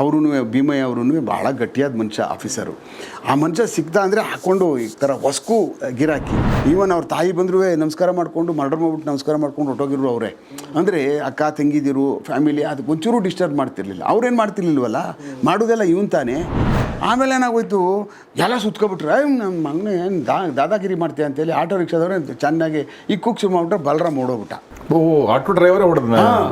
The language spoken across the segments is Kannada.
ಅವ್ರೂ ಭೀಮಯ್ಯ ಅವ್ರೂ ಭಾಳ ಗಟ್ಟಿಯಾದ ಮನುಷ್ಯ ಆಫೀಸರು ಆ ಮನುಷ್ಯ ಸಿಗ್ತಾ ಅಂದರೆ ಹಾಕ್ಕೊಂಡು ಈ ಥರ ಹೊಸ್ಕು ಗಿರಾಕಿ. ಈವನ್ ಅವ್ರ ತಾಯಿ ಬಂದರೂ ನಮಸ್ಕಾರ ಮಾಡಿಕೊಂಡು ಮರ್ಡರ್ ಮಾಡ್ಬಿಟ್ಟು ನಮಸ್ಕಾರ ಮಾಡ್ಕೊಂಡು ಹೊಟ್ಟೋಗಿರು ಅವರೇ. ಅಂದರೆ ಅಕ್ಕ, ತಂಗಿದಿರು ಫ್ಯಾಮಿಲಿ ಅದಕ್ಕೆ ಒಂಚೂರು ಡಿಸ್ಟರ್ಬ್ ಮಾಡ್ತಿರ್ಲಿಲ್ಲ. ಅವ್ರೇನು ಮಾಡ್ತಿರ್ಲಿಲ್ವಲ್ಲ? ಮಾಡೋದೆಲ್ಲ ಇವನ್ ತಾನೇ. ಆಮೇಲೆ ಏನಾಗೋಯ್ತು? ಎಲ್ಲ ಸುತ್ಕೊಬಿಟ್ರೆ. "ಏಯ್, ನಮ್ಮ ಮಗನೇ ಏನು ದಾ ದಾದಾಗಿರಿ ಮಾಡ್ತೀಯ ಅಂತೇಳಿ ಆಟೋ ರಿಕ್ಷಾದವ್ರೆ ಚೆನ್ನಾಗಿ ಈ ಕುಕ್ ಶುರು ಮಾಡ್ಬಿಟ್ರೆ ಬಲರಾಮ್ ಓಡೋಗ್ಬಿಟ್ಟ. ಓ ಆಟೋ ಡ್ರೈವರೇ ಹೊಡೆದ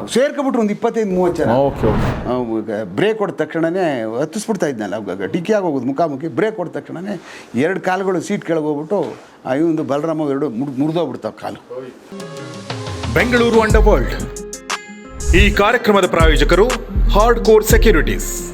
ಸೇರ್ಕೊಬಿಟ್ರು ಒಂದು ಇಪ್ಪತ್ತೈದು ಮೂವತ್ತು ಜನ. Okay okay. ಬ್ರೇಕ್ ಹೊಡೆದ ತಕ್ಷಣನೇ ಹತ್ತಿಸ್ಬಿಡ್ತಾ ಇದ್ನಲ್ಲ ಡಿಕ್ಕಿ ಟಿಕ್ಕಿ ಆಗೋಗೋದು ಮುಖಾಮುಖಿ. ಬ್ರೇಕ್ ಹೊಡೆದ ತಕ್ಷಣನೇ ಎರಡು ಕಾಲುಗಳು ಸೀಟ್ ಕೆಳಗೆ ಹೋಗ್ಬಿಟ್ಟು ಆ ಇವೊಂದು ಬಲರಾಮ ಎರಡು ಮುಡ್ ಮುರಿದೋಗ್ಬಿಡ್ತಾವೆ ಕಾಲು. ಬೆಂಗಳೂರು ಅಂಡರ್ ವರ್ಲ್ಡ್ ಈ ಕಾರ್ಯಕ್ರಮದ ಪ್ರಾಯೋಜಕರು ಹಾರ್ಡ್ ಕೋರ್ ಸೆಕ್ಯೂರಿಟೀಸ್.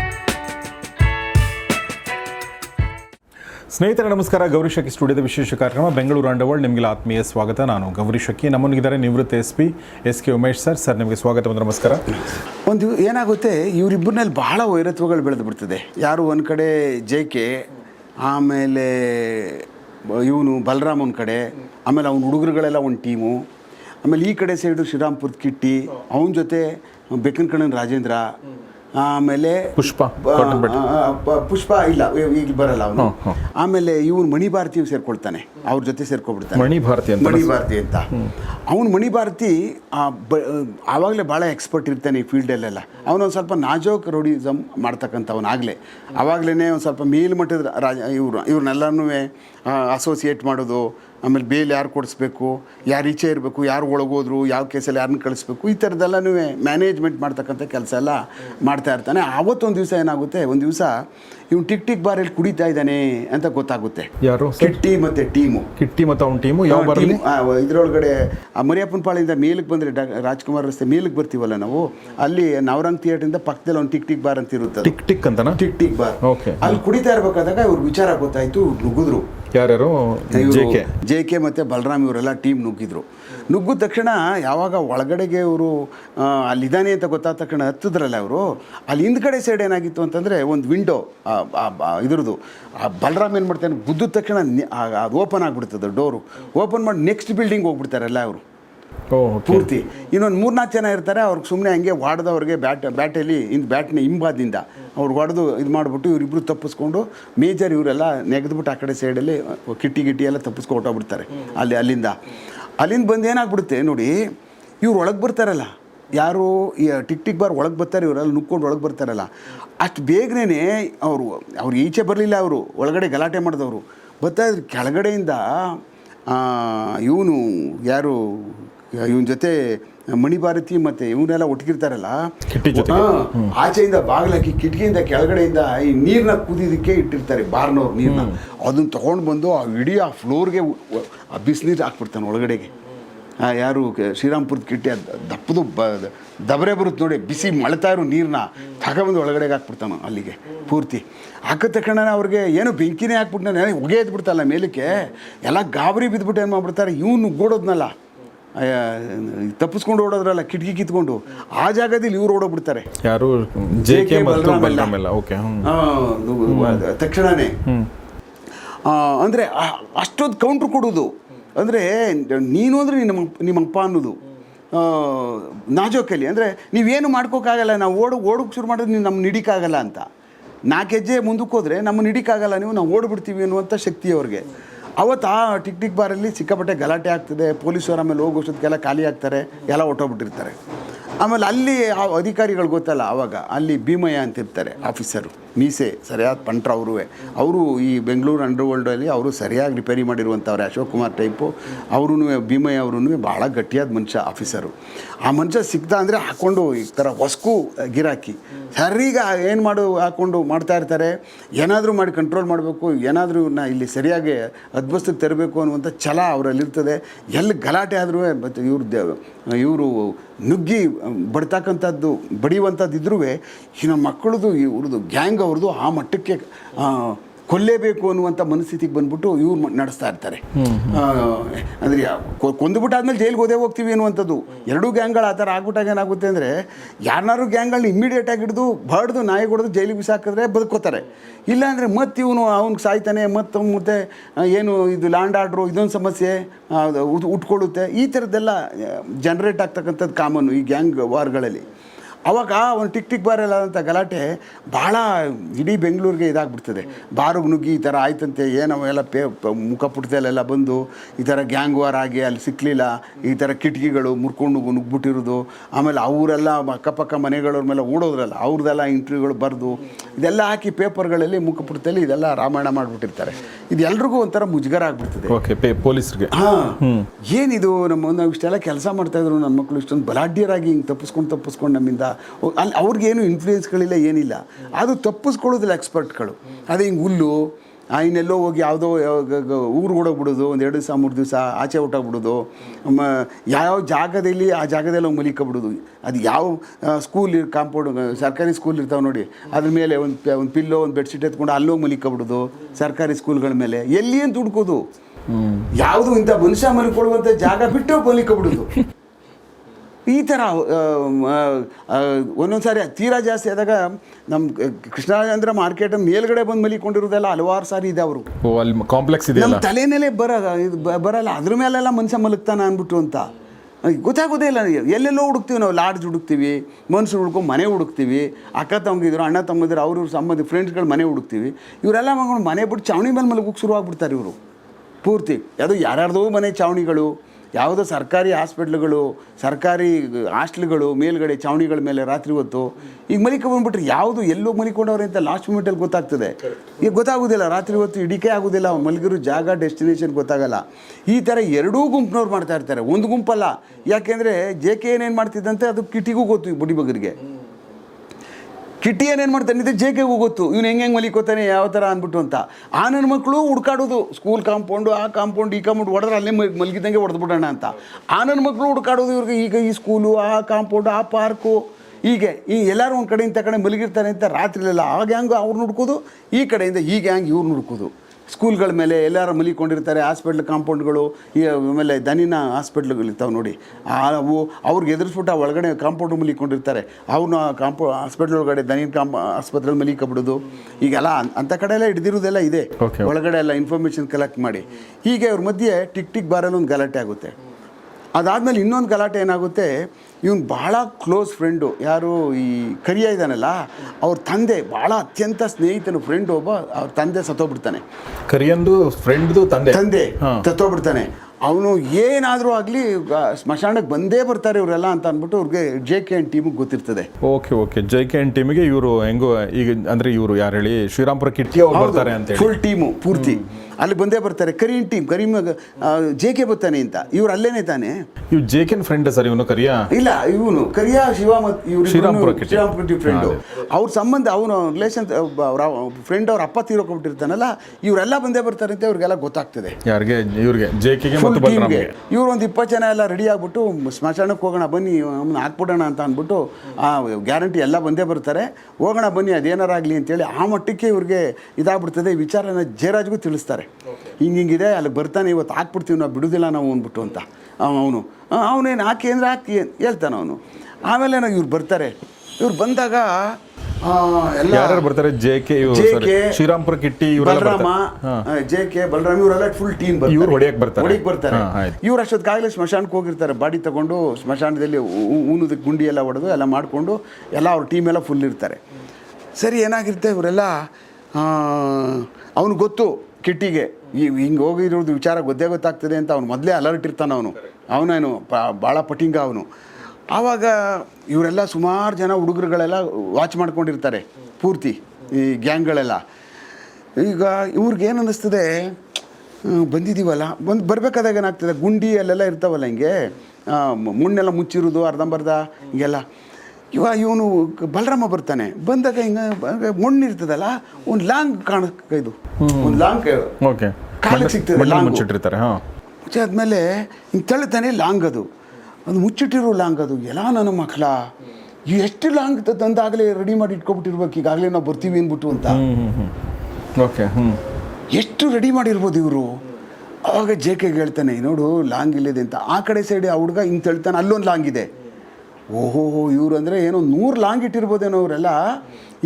ಸ್ನೇಹಿತರೆ, ನಮಸ್ಕಾರ. ಗೌರಿ ಶಕ್ಕಿ ಸ್ಟುಡಿಯೋದ ವಿಶೇಷ ಕಾರ್ಯಕ್ರಮ, ಬೆಂಗಳೂರು ಅಂಡವರ್ಲ್ಡ್ ನಿಮಗೆ ಆತ್ಮೀಯ ಸ್ವಾಗತ. ನಾನು ಗೌರಿ ಶಕ್ಕಿ ನಮ್ಮೊಂದಿಗಿದ್ದಾರೆ ನಿವೃತ್ತ S P, S K Umesh sir. Sir, ನಿಮಗೆ ಸ್ವಾಗತ ಮತ್ತು ನಮಸ್ಕಾರ. ಒಂದು ಏನಾಗುತ್ತೆ ಇವರಿಬ್ಬರನ್ನಲ್ಲಿ ಬಹಳ ವೈರತ್ವಗಳು ಬೆಳೆದು ಬಿಡ್ತದೆ. ಯಾರು ಒಂದು ಕಡೆ ಜೆ ಕೆ, ಆಮೇಲೆ ಇವನು ಬಲರಾಮ್ ಒಂದು ಕಡೆ, ಆಮೇಲೆ ಅವ್ನ ಹುಡುಗರುಗಳೆಲ್ಲ ಒಂದು ಟೀಮು, ಆಮೇಲೆ ಈ ಕಡೆ ಸೈಡು ಶ್ರೀರಾಮ್ಪುರದ ಕಿಟ್ಟಿ, ಅವನ ಜೊತೆ ಬೆಕ್ಕನ ಕಣ್ಣನ ರಾಜೇಂದ್ರ ಆಮೇಲೆ ಪುಷ್ಪ, ಪುಷ್ಪ ಇಲ್ಲ ಈಗ ಬರಲ್ಲ ಅವನು. ಆಮೇಲೆ ಇವನು ಮಣಿಭಾರತಿ ಸೇರ್ಕೊಳ್ತಾನೆ ಅವ್ರ ಜೊತೆ ಸೇರ್ಕೊಬಿಡ್ತಾನೆ. ಮಣಿಭಾರತಿ ಮಣಿಭಾರತಿ ಅಂತ ಮಣಿ ಭಾರತಿ ಅಂತ. ಅವನು ಮಣಿ ಭಾರತಿ ಆ, ಬ- ಆವಾಗಲೇ ಭಾಳ ಎಕ್ಸ್ಪರ್ಟ್ ಇರ್ತಾನೆ ಈ ಫೀಲ್ಡಲ್ಲೆಲ್ಲ ಅವನೊಂದು ಸ್ವಲ್ಪ ನಾಜೋಕ್ ರೌಡಿಸಮ್ ಮಾಡ್ತಕ್ಕಂಥವನಾಗಲೇ ಆವಾಗಲೇ ಒಂದು ಸ್ವಲ್ಪ ಮೇಲ್ಮಟ್ಟದ ರಾಜ ಇವ್ರು ಇವ್ರನ್ನೆಲ್ಲನೂ ಅಸೋಸಿಯೇಟ್ ಮಾಡೋದು ಆಮೇಲೆ ಬೇಲ್ ಯಾರು ಕೊಡಿಸ್ಬೇಕು? ಯಾರು ಈಚೆ ಇರಬೇಕು? ಯಾರು ಒಳಗೋದ್ರು? ಯಾವ ಕೇಸಲ್ಲಿ ಯಾರನ್ನ ಕಳಿಸ್ಬೇಕು? ಈ ಥರದ್ದೆಲ್ಲನೂ ಮ್ಯಾನೇಜ್ಮೆಂಟ್ ಮಾಡ್ತಕ್ಕಂಥ ಕೆಲಸ ಎಲ್ಲ ಮಾಡ್ತಾ ಇರ್ತಾನೆ. ಆವತ್ತೊಂದು ದಿವಸ ಏನಾಗುತ್ತೆ? ಒಂದು ದಿವಸ ಇವ್ನು ಟಿಕ್ ಟಿಕ್ ಬಾರ್ ಅಲ್ಲಿ ಕುಡಿತಾ ಇದ್ದಾನೆ ಅಂತ ಗೊತ್ತಾಗುತ್ತೆ. ಯಾರು? ಕಿಟ್ಟಿ ಮತ್ತೆ ಟೀಮು. ಕಿಟ್ಟಿ ಮತ್ತೆ ಅವನ ಟೀಮು? ಯಾವ ಟೀಮು ಇದ್ರೊಳಗಡೆ ಆ ಮರಿಯಪ್ಪನ ಪಾಳಿಯಿಂದ ಮೇಲಕ್ಕೆ ಬಂದರೆ ಡಾ ರಾಜ್ಕುಮಾರ್ ರಸ್ತೆ ಮೇಲಕ್ಕೆ ಬರ್ತೀವಲ್ಲ ನಾವು ಅಲ್ಲಿ ನವರಂಗ್ ಇಂದ ಪಕ್ಕದಲ್ಲಿ ಒಂದು ಟಿಕ್ ಟಿಕ್ ಬಾರ್ ಅಂತ ಇರುತ್ತೆ ಟಿಕ್ ಟಿಕ್ ಅಂತನಾ? Tick tick bar. ಅಲ್ಲಿ ಕುಡಿತಾ ಇರ್ಬೇಕಾದಾಗ ಇವ್ರ ವಿಚಾರ ಗೊತ್ತಾಯ್ತು ನುಗ್ಗಿದ್ರು. ಯಾರ್ಯಾರು? ಜೆ ಕೆ ಜೆ ಕೆ ಮತ್ತು ಬಲರಾಮ್ ಇವರೆಲ್ಲ ಟೀಮ್ ನುಗ್ಗಿದ್ರು. ನುಗ್ಗಿದ ತಕ್ಷಣ ಯಾವಾಗ ಒಳಗಡೆಗೆ ಇವರು ಅಲ್ಲಿದ್ದಾನೆ ಅಂತ ಗೊತ್ತಾದ ತಕ್ಷಣ ಹತ್ತಿದ್ರಲ್ಲ ಅವರು ಅಲ್ಲಿ ಹಿಂದ್ಗಡೆ ಸೈಡ್ ಏನಾಗಿತ್ತು ಅಂತಂದ್ರೆ ಒಂದು ವಿಂಡೋ ಇದ್ರದ್ದು. ಆ ಬಲರಾಮ್ ಏನು ಮಾಡ್ತಾನೆ? ಬುದ್ದ ತಕ್ಷಣ ಅದು ಓಪನ್ ಆಗಿಬಿಡ್ತದೆ ಡೋರು ಓಪನ್ ಮಾಡಿ ನೆಕ್ಸ್ಟ್ ಬಿಲ್ಡಿಂಗ್ ಹೋಗ್ಬಿಡ್ತಾರೆ ಎಲ್ಲ ಅವರು ಓಹ್ ಪೂರ್ತಿ. ಇನ್ನೊಂದು ಮೂರ್ನಾಲ್ಕು ಜನ ಇರ್ತಾರೆ ಅವ್ರಿಗೆ ಸುಮ್ಮನೆ ಹಂಗೆ ಹೊಡೆದವ್ರಿಗೆ ಬ್ಯಾಟ್ ಬ್ಯಾಟಲ್ಲಿ ಇಂದು ಬ್ಯಾಟ್ನ ಹಿಂಬಾದಿಂದ ಅವ್ರು ಹೊಡೆದು ಇದು ಮಾಡಿಬಿಟ್ಟು ಇವರಿಬ್ಬರು ತಪ್ಪಿಸ್ಕೊಂಡು ಮೇಜರ್ ಇವರೆಲ್ಲ ನೆಗೆದ್ಬಿಟ್ಟು ಆ ಕಡೆ ಸೈಡಲ್ಲಿ ಕಿಟ್ಟಿ ಗಿಟ್ಟಿ ಎಲ್ಲ ತಪ್ಪಿಸ್ಕೊಂಡು ಹೊಟ್ಟೋಗ್ಬಿಡ್ತಾರೆ ಅಲ್ಲಿ ಅಲ್ಲಿಂದ. ಅಲ್ಲಿಂದ ಬಂದು ಏನಾಗ್ಬಿಡುತ್ತೆ ನೋಡಿ ಇವ್ರು ಒಳಗೆ ಬರ್ತಾರಲ್ಲ. ಯಾರು ಟಿಕ್ ಟಿಕ್ ಬಾರ್ ಒಳಗೆ ಬರ್ತಾರೆ ಇವರೆಲ್ಲ ನುಕ್ಕೊಂಡು ಒಳಗೆ ಬರ್ತಾರಲ್ಲ. ಅಷ್ಟು ಬೇಗನೆ ಅವರು ಅವ್ರು ಈಚೆ ಬರಲಿಲ್ಲ ಅವರು ಒಳಗಡೆ ಗಲಾಟೆ ಮಾಡಿದವರು. ಬರ್ತಾ ಇದ್ರು. ಕೆಳಗಡೆಯಿಂದ ಇವನು ಯಾರು ಇವನ ಜೊತೆ ಮಣಿಭಾರತಿ ಮತ್ತು ಇವನ್ನೆಲ್ಲ ಒಟ್ಟಿಗಿರ್ತಾರಲ್ಲ ಆಚೆಯಿಂದ ಬಾಗಿಲಾಕಿ ಕಿಟಕಿಯಿಂದ ಕೆಳಗಡೆಯಿಂದ ಈ ನೀರನ್ನ ಕುದಿದಕ್ಕೆ ಇಟ್ಟಿರ್ತಾರೆ ಬಾರ್ನವ್ರು ನೀರನ್ನ ಅದನ್ನ ತೊಗೊಂಡು ಬಂದು ಆ ಇಡೀ ಆ ಫ್ಲೋರ್ಗೆ ಆ ಬಿಸಿನೀರು ಹಾಕ್ಬಿಡ್ತಾನೆ ಒಳಗಡೆಗೆ. ಯಾರು ಶ್ರೀರಾಮ್ಪುರದ ಕಿಟ್ಟಿ ದಪ್ಪದು ಬ ದಬರೆ ಬರುತ್ತೆ ನೋಡಿ ಬಿಸಿ ಮಳ್ತಾ ಇರೋ ನೀರನ್ನ ತಗೊಬಂದು ಒಳಗಡೆಗೆ ಹಾಕ್ಬಿಡ್ತಾನೆ ಅಲ್ಲಿಗೆ ಪೂರ್ತಿ. ಹಾಕಿದ ತಕ್ಷಣ ಅವ್ರಿಗೆ ಏನು ಬೆಂಕಿನೇ ಹಾಕ್ಬಿಟ್ಟು ಹೊಗೆ ಎದ್ಬಿಡ್ತಲ್ಲ ಮೇಲಕ್ಕೆ ಎಲ್ಲ ಗಾಬರಿ ಬಿದ್ದುಬಿಟ್ಟು ಏನು ಮಾಡ್ಬಿಡ್ತಾರೆ ಇವನು ಗೋಡೋದ್ನಲ್ಲ ಅಯ್ಯ, ತಪ್ಪಿಸ್ಕೊಂಡು ಓಡೋದ್ರಲ್ಲ ಕಿಟಕಿ ಕಿತ್ಕೊಂಡು ಆ ಜಾಗದಲ್ಲಿ ಇವ್ರು ಓಡೋಗ್ಬಿಡ್ತಾರೆ. ಯಾರು? ಜೆ ಕೆ ತಕ್ಷಣನೇ. ಅಂದರೆ ಅಷ್ಟೊಂದು ಕೌಂಟ್ರ್ ಕೊಡೋದು. ಅಂದರೆ ನೀನು ಅಂದರೆ ನಿಮ್ಮ ನಿಮ್ಮಪ್ಪ ಅನ್ನೋದು. ನಾಜೋಕಲಿ ಅಂದರೆ ನೀವೇನು ಮಾಡ್ಕೋಕ್ಕಾಗಲ್ಲ, ನಾವು ಓಡು ಓಡೋಕೆ ಶುರು ಮಾಡಿದ್ರೆ ನೀವು ನಮ್ಮ ನಿಡಿಕಾಗಲ್ಲ ಅಂತ. ನಾಲ್ಕು ಹೆಜ್ಜೆ ಮುಂದಕ್ಕೆ ಹೋದರೆ ನಮ್ಮ ನಿಡಿಕಾಗಲ್ಲ ನೀವು ನಾವು ಓಡ್ಬಿಡ್ತೀವಿ ಅನ್ನುವಂಥ ಶಕ್ತಿ ಅವ್ರಿಗೆ. ಅವತ್ತು ಆ ಟಿಕ್ ಟಿಕ್ ಬಾರಲ್ಲಿ ಸಿಕ್ಕಾಪಟ್ಟೆ ಗಲಾಟೆ ಆಗ್ತದೆ ಪೊಲೀಸರು ಆಮೇಲೆ ಹೋಗೋಷ್ಟೊತ್ತಿಗೆಲ್ಲ ಖಾಲಿ ಆಗ್ತಾರೆ, ಎಲ್ಲ ಹೊಟ್ಟೋಗ್ಬಿಟ್ಟಿರ್ತಾರೆ ಆಮೇಲೆ ಅಲ್ಲಿ ಆ ಅಧಿಕಾರಿಗಳು ಗೊತ್ತಲ್ಲ ಆವಾಗ ಅಲ್ಲಿ ಭೀಮಯ್ಯ ಅಂತಿರ್ತಾರೆ ಆಫೀಸರು. ಮೀಸೆ, ಸರಿಯಾದ ಪಂಟ್ರ ಅವರು ಅವರು ಈ ಬೆಂಗಳೂರು ಅಂಡರ್ ವರ್ಲ್ಡಲ್ಲಿ ಅವರು ಸರಿಯಾಗಿ ರಿಪೇರಿ ಮಾಡಿರುವಂಥವ್ರೆ, ಅಶೋಕ್ ಕುಮಾರ್ ಟೈಪು. ಅವರು ಭೀಮಯ್ಯ ಅವರು ಭಾಳ ಗಟ್ಟಿಯಾದ ಮನುಷ್ಯ, ಆಫೀಸರು. ಆ ಮನುಷ್ಯ ಸಿಗ್ತಾ ಅಂದರೆ ಹಾಕ್ಕೊಂಡು ಈ ಥರ ಹೊಸ್ಕು ಗಿರಾಕಿ. ಸರಿಗ ಏನು ಮಾಡು ಹಾಕ್ಕೊಂಡು ಮಾಡ್ತಾ ಇರ್ತಾರೆ. ಏನಾದರೂ ಮಾಡಿ ಕಂಟ್ರೋಲ್ ಮಾಡಬೇಕು, ಏನಾದರೂ ನಾ ಇಲ್ಲಿ ಸರಿಯಾಗಿ ಅದ್ಭುತಕ್ಕೆ ತರಬೇಕು ಅನ್ನುವಂಥ ಛಲ ಅವರಲ್ಲಿರ್ತದೆ. ಎಲ್ಲಿ ಗಲಾಟೆ ಆದರೂ ಮತ್ತು ಇವ್ರ ಇವರು ನುಗ್ಗಿ ಬಡ್ತಕ್ಕಂಥದ್ದು ಬಡಿಯುವಂಥದ್ದು ಇದ್ರೂ ಈ ನಮ್ಮ ಮಕ್ಕಳದು, ಇವ್ರದ್ದು ಗ್ಯಾಂಗ್ ಅವ್ರದ್ದು ಆ ಮಟ್ಟಕ್ಕೆ ಕೊಲ್ಲೇಬೇಕು ಅನ್ನುವಂಥ ಮನಸ್ಥಿತಿಗೆ ಬಂದ್ಬಿಟ್ಟು ಇವ್ರು ನಡೆಸ್ತಾ ಇರ್ತಾರೆ. ಅಂದರೆ ಕೊಂದುಬಿಟ್ಟು ಆದ್ಮೇಲೆ ಜೈಲಿಗೆ ಹೋದೇ ಹೋಗ್ತೀವಿ ಅನ್ನುವಂಥದ್ದು. ಎರಡೂ ಗ್ಯಾಂಗ್ಗಳು ಆ ಥರ ಆಗ್ಬಿಟ್ಟಾಗ ಏನಾಗುತ್ತೆ ಅಂದರೆ ಯಾರನ್ನಾರು ಗ್ಯಾಂಗ್ಗಳನ್ನ ಇಮ್ಮಿಡಿಯೇಟಾಗಿ ಹಿಡಿದು ಬಡ್ದು ನಾಯಿ ಹೊಡೆದು ಜೈಲಿಗೆ ಬಿಸಾಕಿದ್ರೆ ಬದುಕೋತಾರೆ ಇಲ್ಲಾಂದರೆ ಮತ್ತೆ ಇವನು ಅವ್ನಿಗೆ ಸಾಯ್ತಾನೆ ಮತ್ತು ಮತ್ತೆ ಏನು ಇದು ಲ್ಯಾಂಡ್ ಆರ್ಡ್ರು ಇದೊಂದು ಸಮಸ್ಯೆ ಉಟ್ಕೊಳ್ಳುತ್ತೆ. ಈ ಥರದ್ದೆಲ್ಲ ಜನ್ರೇಟ್ ಆಗ್ತಕ್ಕಂಥದ್ದು ಕಾಮನ್ನು ಈ ಗ್ಯಾಂಗ್ ವಾರ್ಗಳಲ್ಲಿ ಅವಾಗ ಒಂದು ಟಿಕ್ ಟಿಕ್ ಬಾರಲ್ಲ ಅಂತ ಗಲಾಟೆ ಭಾಳ ಇಡೀ ಬೆಂಗಳೂರಿಗೆ ಇದಾಗ್ಬಿಡ್ತದೆ. ಬಾರುಗ್ ನುಗ್ಗಿ ಈ ಥರ ಆಯ್ತಂತೆ ಏನೋ ಎಲ್ಲ ಪೇ ಮುಖ ಪುಟ್ಟದಲ್ಲೆಲ್ಲ ಬಂದು ಈ ಥರ ಗ್ಯಾಂಗ್ ವಾರ್ ಆಗಿ ಅಲ್ಲಿ ಸಿಕ್ಕಲಿಲ್ಲ ಈ ಥರ ಕಿಟಕಿಗಳು ಮುರ್ಕೊಂಡು ನುಗ್ಬಿಟ್ಟಿರೋದು ಆಮೇಲೆ ಅವರೆಲ್ಲ ಅಕ್ಕಪಕ್ಕ ಮನೆಗಳವ್ರ ಮೇಲೆ ಓಡೋದ್ರಲ್ಲ ಅವ್ರದ್ದೆಲ್ಲ ಇಂಟರ್ವ್ಯೂಗಳು ಬರೆದು ಇದೆಲ್ಲ ಹಾಕಿ ಪೇಪರ್ಗಳಲ್ಲಿ ಮುಖ ಮುಖಪುಟದಲ್ಲಿ ಇದೆಲ್ಲ ರಾಮಾಯಣ ಮಾಡಿಬಿಟ್ಟಿರ್ತಾರೆ. ಇದು ಎಲ್ರಿಗೂ ಒಂಥರ ಮುಜುಗರ ಆಗ್ಬಿಡ್ತದೆ. ಓಕೆ ಪೇ ಪೊಲೀಸ್ರಿಗೆ. ಹಾಂ. ಏನಿದು ನಮ್ಮ ನಾವು ಇಷ್ಟೆಲ್ಲ ಕೆಲಸ ಮಾಡ್ತಾಯಿದ್ರು ನನ್ನ ಮಕ್ಕಳು ಇಷ್ಟೊಂದು ಬಲಾಢ್ಯರಾಗಿ ಹಿಂಗೆ ತಪ್ಪಿಸ್ಕೊಂಡು ತಪ್ಪಿಸ್ಕೊಂಡು ನಮ್ಮಿಂದ ಅಲ್ಲಿ ಅವ್ರಿಗೇನು ಇನ್ಫ್ಲೂಯೆನ್ಸ್ಗಳಿಲ್ಲ ಏನಿಲ್ಲ. ಅದು ತಪ್ಪಿಸ್ಕೊಳ್ಳೋದಿಲ್ಲ ಎಕ್ಸ್ಪರ್ಟ್ಗಳು ಅದೇ ಹಿಂಗೆ ಹುಲ್ಲು ಇನ್ನೆಲ್ಲೋ ಹೋಗಿ ಯಾವುದೋ ಊರು ಓಡೋಗ್ಬಿಡೋದು ಒಂದು ಎರಡು ದಿವಸ ಮೂರು ದಿವಸ ಆಚೆ ಹೊಟ್ಟೋಗ್ಬಿಡೋದು ಮ ಯಾವ ಜಾಗದಲ್ಲಿ ಆ ಜಾಗದಲ್ಲಿ ಹೋಗಿ ಮಲಿಕೊಬಿಡೋದು. ಅದು ಯಾವ ಸ್ಕೂಲ್ ಕಾಂಪೌಂಡ್ ಸರ್ಕಾರಿ ಸ್ಕೂಲ್ ಇರ್ತಾವೆ ನೋಡಿ. ಅದ್ರ ಮೇಲೆ ಒಂದು ಒಂದು ಪಿಲ್ಲೋ ಒಂದು ಬೆಡ್ಶೀಟ್ ಎತ್ಕೊಂಡು ಅಲ್ಲೋಗಿ ಮಲಿಕೊಬಿಡೋದು ಸರ್ಕಾರಿ ಸ್ಕೂಲ್ಗಳ ಮೇಲೆ. ಎಲ್ಲಿ ಏನು ದುಡ್ಕೋದು? ಯಾವುದು ಇಂಥ ಮನುಷ್ಯ ಮಲಿಕೊಳ್ಳುವಂಥ ಜಾಗ ಬಿಟ್ಟು ಮಲಿಕೊಬಿಡೋದು. ಈ ಥರ ಒಂದೊಂದು ಸಾರಿ ತೀರಾ ಜಾಸ್ತಿ ಆದಾಗ ನಮ್ಮ ಕೃಷ್ಣರಾಜೇಂದ್ರ ಮಾರ್ಕೆಟ್ ಮೇಲ್ಗಡೆ ಬಂದು ಮಲಿಕೊಂಡಿರೋದೆಲ್ಲ ಹಲವಾರು ಸಾರಿ ಇದೆ ಅವರು. ಅಲ್ಲಿ ಕಾಂಪ್ಲೆಕ್ಸ್ ನಮ್ಮ ತಲೆ ಮೇಲೆ ಬರ ಇದು ಬ- ಬರಲ್ಲ. ಅದ್ರ ಮೇಲೆಲ್ಲ ಮನುಷ್ಯ ಮಲಗ್ತಾನೆ ಅಂದ್ಬಿಟ್ಟು ಅಂತ. ಗೊತ್ತಾಗೋದೇ ಇಲ್ಲ. ಎಲ್ಲೆಲ್ಲೋ ಹುಡುಕ್ತೀವಿ ನಾವು ಲಾಡ್ಜ್ ಹುಡುಕ್ತೀವಿ ಮನುಷ್ಯರು ಹುಡ್ಕೊಂಡು ಮನೆ ಹುಡುಕ್ತೀವಿ ಅಕ್ಕ ತಮ್ಮಗಿದ್ರು ಅಣ್ಣ ತಮ್ಮದಿರು ಅವ್ರ ಸಂಬಂಧಿ ಫ್ರೆಂಡ್ಸ್ಗಳು ಮನೆ ಹುಡುಕ್ತೀವಿ. ಇವರೆಲ್ಲ ಮಗಳು ಮನೆ ಬಿಟ್ಟು ಚಾವಣಿ ಮೇಲೆ ಮಲಗೋಕೆ ಶುರು ಆಗ್ಬಿಡ್ತಾರೆ ಇವರು. ಪೂರ್ತಿ. ಅದು ಯಾರ್ಯಾರ್ದೋ ಮನೆ ಚಾವಣಿಗಳು. ಯಾವುದೋ ಸರ್ಕಾರಿ ಹಾಸ್ಪಿಟ್ಲ್ಗಳು ಸರ್ಕಾರಿ ಹಾಸ್ಟ್ಲ್ಗಳು ಮೇಲ್ಗಡೆ ಚಾವಣಿಗಳ ಮೇಲೆ ರಾತ್ರಿ ಹೊತ್ತು ಈಗ ಮಲಿಕ ಬಂದ್ಬಿಟ್ರೆ ಯಾವುದು ಎಲ್ಲೋ ಮಲಿಕೊಂಡವ್ರೆ ಅಂತ ಲಾಸ್ಟ್ ಮೂಮೆಂಟಲ್ಲಿ ಗೊತ್ತಾಗ್ತದೆ. ಈಗ ಗೊತ್ತಾಗೋದಿಲ್ಲ ರಾತ್ರಿ ಹೊತ್ತು ಇಡಿಕೆ ಆಗೋದಿಲ್ಲ ಅವ್ರು ಮಲಗಿರೋ ಜಾಗ ಡೆಸ್ಟಿನೇಷನ್ ಗೊತ್ತಾಗಲ್ಲ. ಈ ಥರ ಎರಡೂ ಗುಂಪಿನವ್ರು ಮಾಡ್ತಾ ಇರ್ತಾರೆ. ಒಂದು ಗುಂಪಲ್ಲ. ಯಾಕೆಂದರೆ ಜೆ ಕೆ ಏನೇನು ಮಾಡ್ತಿದ್ದಂತೆ ಅದು ಕಿಟಿಗೂ ಗೊತ್ತು ಈ ಬುಡಿ ಬಗರಿಗೆ ಕಿಟ್ಟಿ ಏನೇನು ಮಾಡ್ತಾನೆ? ಜೆ ಕೆಗೂ ಗೊತ್ತು. ಇವ್ನು ಹೆಂಗೆ ಹೆಂಗೆ ಮಲಿಕೋತಾನೆ, ಯಾವ ಥರ ಅಂದ್ಬಿಟ್ಟು ಅಂತ. ಆ ನನ್ನ ಮಕ್ಕಳು ಹುಡ್ಕಾಡೋದು. ಸ್ಕೂಲ್ ಕಾಂಪೌಂಡು, ಆ ಕಾಂಪೌಂಡ್, ಈ ಕಾಂಪೌಂಡ್ ಹೊಡೆದ್ರೆ ಅಲ್ಲೇ ಮಲ್- ಮಲಗಿದಂಗೆ ಹೊಡೆದ್ಬಿಡೋಣ ಅಂತ. ಆ ನನ್ನ ಮಕ್ಕಳು ಹುಡ್ಕಾಡೋದು ಇವ್ರಿಗೆ ಈಗ ಈ ಸ್ಕೂಲು, ಆ ಕಾಂಪೌಂಡ್, ಆ ಪಾರ್ಕು. ಹೀಗೆ, ಈ ಎಲ್ಲರೂ ಒಂದು ಕಡೆಯಿಂದ ಕಡೆ ಮಲಗಿರ್ತಾರೆ ಅಂತ ರಾತ್ರಿಲೆಲ್ಲ ಆಗ ಗ್ಯಾಂಗ್ ಅವ್ರು ಹುಡ್ಕೋದು ಈ ಕಡೆಯಿಂದ ಈ ಗ್ಯಾಂಗ್ ಇವ್ರು ಹುಡ್ಕೋದು ಸ್ಕೂಲ್ಗಳ ಮೇಲೆ ಎಲ್ಲರೂ ಮಲಿಕೊಂಡಿರ್ತಾರೆ ಹಾಸ್ಪಿಟ್ಲ್ ಕಾಂಪೌಂಡ್ಗಳು ಈ ಆಮೇಲೆ ದನಿನ ಹಾಸ್ಪಿಟ್ಲ್ಗಳು ಇರ್ತಾವೆ ನೋಡಿ. ಅವು ಅವ್ರಿಗೆ ಎದುರಿಸ್ಬಿಟ್ಟು ಆ ಒಳಗಡೆ ಕಾಂಪೌಂಡ್ ಮಲಿಕೊಂಡಿರ್ತಾರೆ. ಅವ್ರನ್ನ ಕಾಂಪೌ ಹಾಸ್ಪಿಟ್ಲ್ ಒಳಗಡೆ ದನಿನ ಕಾಂಪ ಆಸ್ಪತ್ರೆಯಲ್ಲಿ ಮಲಿಕಬಿಡೋದು. ಈಗೆಲ್ಲ ಅಂಥ ಕಡೆ ಎಲ್ಲ ಹಿಡಿದಿರೋದೆಲ್ಲ ಇದೆ. ಒಳಗಡೆ ಎಲ್ಲ ಇನ್ಫಾರ್ಮೇಷನ್ ಕಲೆಕ್ಟ್ ಮಾಡಿ. ಹೀಗೆ ಅವ್ರ ಮಧ್ಯೆ ಟಿಕ್ ಟಿಕ್ ಬಾರಲ್ಲಿ ಒಂದು ಗಲಾಟೆ ಆಗುತ್ತೆ. ಅದಾದಮೇಲೆ ಇನ್ನೊಂದು ಗಲಾಟೆ ಏನಾಗುತ್ತೆ? ಇವನು ಭಾಳ ಕ್ಲೋಸ್ ಫ್ರೆಂಡು ಯಾರು ಈ ಕರಿಯ ಇದ್ದಾನಲ್ಲ ಅವ್ರ ತಂದೆ ಭಾಳ ಅತ್ಯಂತ ಸ್ನೇಹಿತನು ಫ್ರೆಂಡ್ ಒಬ್ಬ ಅವ್ರ ತಂದೆ ಸತ್ತೋಗ್ಬಿಡ್ತಾನೆ. ಕರಿಯಂದು ಫ್ರೆಂಡ್ದು ತಂದೆ. ತಂದೆ. ಸತ್ತೋಗ್ಬಿಡ್ತಾನೆ. ಅವನು ಏನಾದರೂ ಆಗಲಿ ಸ್ಮಶಾನಕ್ಕೆ ಬಂದೇ ಬರ್ತಾರೆ ಇವರೆಲ್ಲ ಅಂತ ಅಂದ್ಬಿಟ್ಟು ಅವ್ರಿಗೆ ಜೆ ಕೆ ಎನ್ ಟೀಮಿಗೆ ಗೊತ್ತಿರ್ತದೆ. Okay okay J K N ಟೀಮಿಗೆ ಇವರು ಹೆಂಗೋ ಈಗ ಅಂದ್ರೆ ಇವರು ಯಾರು ಹೇಳಿ ಶ್ರೀರಾಮ್ಪುರ ಕಿಟ್ಟಿ ಅವ್ರು ಬರ್ತಾರೆ ಅಂತ ಫುಲ್ ಟೀಮು ಪೂರ್ತಿ. ಅಲ್ಲಿ ಬಂದೇ ಬರ್ತಾರೆ. Karim team Karim J K ಬರ್ತಾನೆ ಅಂತ. ಇವ್ರು ಅಲ್ಲೇನೆ ತಾನೆ? ಇವ್ ಜೆ ಕೆನ್ ಫ್ರೆಂಡ್ ಸರ್ ಇವನು ಕರಿಯಾ? ಇಲ್ಲ ಇವನು. ಕರಿಯ ಶಿವ ಮತ್ತು ಇವರು ಶ್ರೀರಾಮ್ಪುರ. ಶ್ರೀರಾಮ್ಪುರ ಫ್ರೆಂಡು ಅವ್ರ ಸಂಬಂಧ ಅವನು ರಿಲೇಷನ್ ಅವ್ರ ಫ್ರೆಂಡ್ ಅವ್ರ ಅಪ್ಪ ತೀರೋಕೊಂಡ್ಬಿಟ್ಟಿರ್ತಾನಲ್ಲ ಇವರೆಲ್ಲ ಬಂದೇ ಬರ್ತಾರೆ ಅಂತ ಇವ್ರಿಗೆಲ್ಲ ಗೊತ್ತಾಗ್ತದೆ. ಯಾರಿಗೆ? ಇವ್ರಿಗೆ. ಜೆ ಕೆಗೆ ಟೀಮ್ಗೆ ಇವ್ರು ಒಂದು ಇಪ್ಪತ್ತು ಜನ ಎಲ್ಲ ರೆಡಿ ಆಗ್ಬಿಟ್ಟು ಸ್ಮಶಾನಕ್ಕೆ ಹೋಗೋಣ ಬನ್ನಿ ಅವನ್ನ ಹಾಕ್ಬಿಡೋಣ ಅಂತ ಅಂದ್ಬಿಟ್ಟು ಆ ಗ್ಯಾರಂಟಿ ಎಲ್ಲ ಬಂದೇ ಬರ್ತಾರೆ. ಹೋಗೋಣ ಬನ್ನಿ ಅದೇನಾರಾಗಲಿ ಅಂತೇಳಿ ಆ ಮಟ್ಟಕ್ಕೆ ಇವ್ರಿಗೆ ಇದಾಗ್ಬಿಡ್ತದೆ. ಈ ವಿಚಾರನ ಜಯರಾಜ್ಗೂ ತಿಳಿಸ್ತಾರೆ. ಹಿಂಗೆ ಹಿಂಗಿದೆ ಅಲ್ಲಿಗೆ ಬರ್ತಾನೆ ಇವತ್ತು ಹಾಕ್ಬಿಡ್ತೀವಿ ನಾವು ಬಿಡೋದಿಲ್ಲ ನಾವು ಅಂದ್ಬಿಟ್ಟು ಅಂತ. ಅವನು ಅವನೇನು ಹಾಕಿ ಅಂದರೆ ಹಾಕಿ ಹೇಳ್ತಾನೆ ಅವನು. ಆಮೇಲೆ ನಾವು ಇವ್ರು ಬರ್ತಾರೆ. ಇವ್ರು ಬಂದಾಗ ಯಾರ್ಯಾರು ಬರ್ತಾರೆ? J K Srirampura Kitti Balarama J K Balaram ಇವರೆಲ್ಲ ಫುಲ್ ಟೀಮ್ ಇವ್ರು ಹೊಡಿಯಕ್ ಬರ್ತಾರೆ. ಹೊಡಿಯಕ್ ಬರ್ತಾರೆ. ಇವ್ರು ಅಷ್ಟೊತ್ತಿಗಾಗಲೇ ಸ್ಮಶಾನಕ್ಕೆ ಹೋಗಿರ್ತಾರೆ. ಬಾಡಿ ತಗೊಂಡು ಸ್ಮಶಾನದಲ್ಲಿ ಊನದ ಗುಂಡಿ ಎಲ್ಲ ಹೊಡೆದು ಎಲ್ಲ ಮಾಡಿಕೊಂಡು ಎಲ್ಲ ಅವ್ರ ಟೀಮ್ ಎಲ್ಲ ಫುಲ್ ಇರ್ತಾರೆ. ಸರಿ ಏನಾಗಿರುತ್ತೆ ಇವರೆಲ್ಲ? ಅವನು ಗೊತ್ತು ಕಿಟ್ಟಿಗೆ ಈ ಹಿಂಗೆ ಹೋಗಿರೋದು ವಿಚಾರ ಗೊತ್ತೇ ಗೊತ್ತಾಗ್ತದೆ ಅಂತ ಅವ್ನು ಮೊದಲೇ ಅಲರ್ಟ್ ಇರ್ತಾನೆ ಅವನು. ಅವನೇನು ಭಾಳ ಪಟಿಂಗ ಅವನು. ಆವಾಗ ಇವರೆಲ್ಲ ಸುಮಾರು ಜನ ಹುಡುಗರುಗಳೆಲ್ಲ ವಾಚ್ ಮಾಡ್ಕೊಂಡಿರ್ತಾರೆ ಪೂರ್ತಿ ಈ ಗ್ಯಾಂಗ್ಗಳೆಲ್ಲ. ಈಗ ಇವ್ರಿಗೆ ಏನು ಅನ್ನಿಸ್ತದೆ ಬಂದಿದ್ದೀವಲ್ಲ ಬಂದು ಬರಬೇಕಾದಾಗ ಏನಾಗ್ತದೆ ಗುಂಡಿ ಅಲ್ಲೆಲ್ಲ ಇರ್ತಾವಲ್ಲ ಹಿಂಗೆ ಮುಣ್ಣೆಲ್ಲ ಮುಚ್ಚಿರೋದು ಅರ್ಧಂಬರ್ಧ ಹಿಂಗೆಲ್ಲ. ಇವಾಗ ಇವನು ಬಲರಾಮ ಬರ್ತಾನೆ ಬಂದಾಗ ಹಿಂಗೆ ಮುಣ್ಣು ಇರ್ತದಲ್ಲ ಒಂದು ಲಾಂಗ್ ಕಾಣ ಇದು ಒಂದು ಲಾಂಗ್ ಓಕೆ. ಕಾಲಿಗೆ ಸಿಗ್ತದೆ ಲಾಂಗ್. ಮುಚ್ಚಿಟ್ಟಿರ್ತಾರೆ ಹಾಂ. ಮುಚ್ಚಾದ್ಮೇಲೆ ಹಿಂಗೆ ತಳ್ತಾನೆ ಲಾಂಗ್ ಅದು. ಅದು ಮುಚ್ಚಿಟ್ಟಿರೋ ಲಾಂಗ್ ಅದು. ಎಲ್ಲ ನನ್ನ ಮಕ್ಕಳ ಎಷ್ಟು ಲಾಂಗ್ ತಂದಾಗಲೇ ರೆಡಿ ಮಾಡಿ ಇಟ್ಕೊಬಿಟ್ಟಿರ್ಬೇಕು. ಈಗಾಗಲೇ ನಾವು ಬರ್ತೀವಿ ಅಂದ್ಬಿಟ್ಟು ಅಂತ. ಓಕೆ ಹ್ಞೂ ಎಷ್ಟು ರೆಡಿ ಮಾಡಿರ್ಬೋದು ಇವರು? ಆವಾಗ ಜೆ ಕೆಗೆ ಹೇಳ್ತಾನೆ ನೋಡು ಲಾಂಗ್ ಇಲ್ಲದೆ ಅಂತ. ಆ ಕಡೆ ಸೈಡ್ ಆ ಹುಡುಗ ಹಿಂಗೆ ತಳ್ತಾನೆ ಅಲ್ಲೊಂದು ಲಾಂಗ್ ಇದೆ. ಓಹೋ ಇವರು ಅಂದರೆ ಏನೋ ನೂರು ಲಾಂಗ್ ಇಟ್ಟಿರ್ಬೋದೇನೋ ಅವರೆಲ್ಲ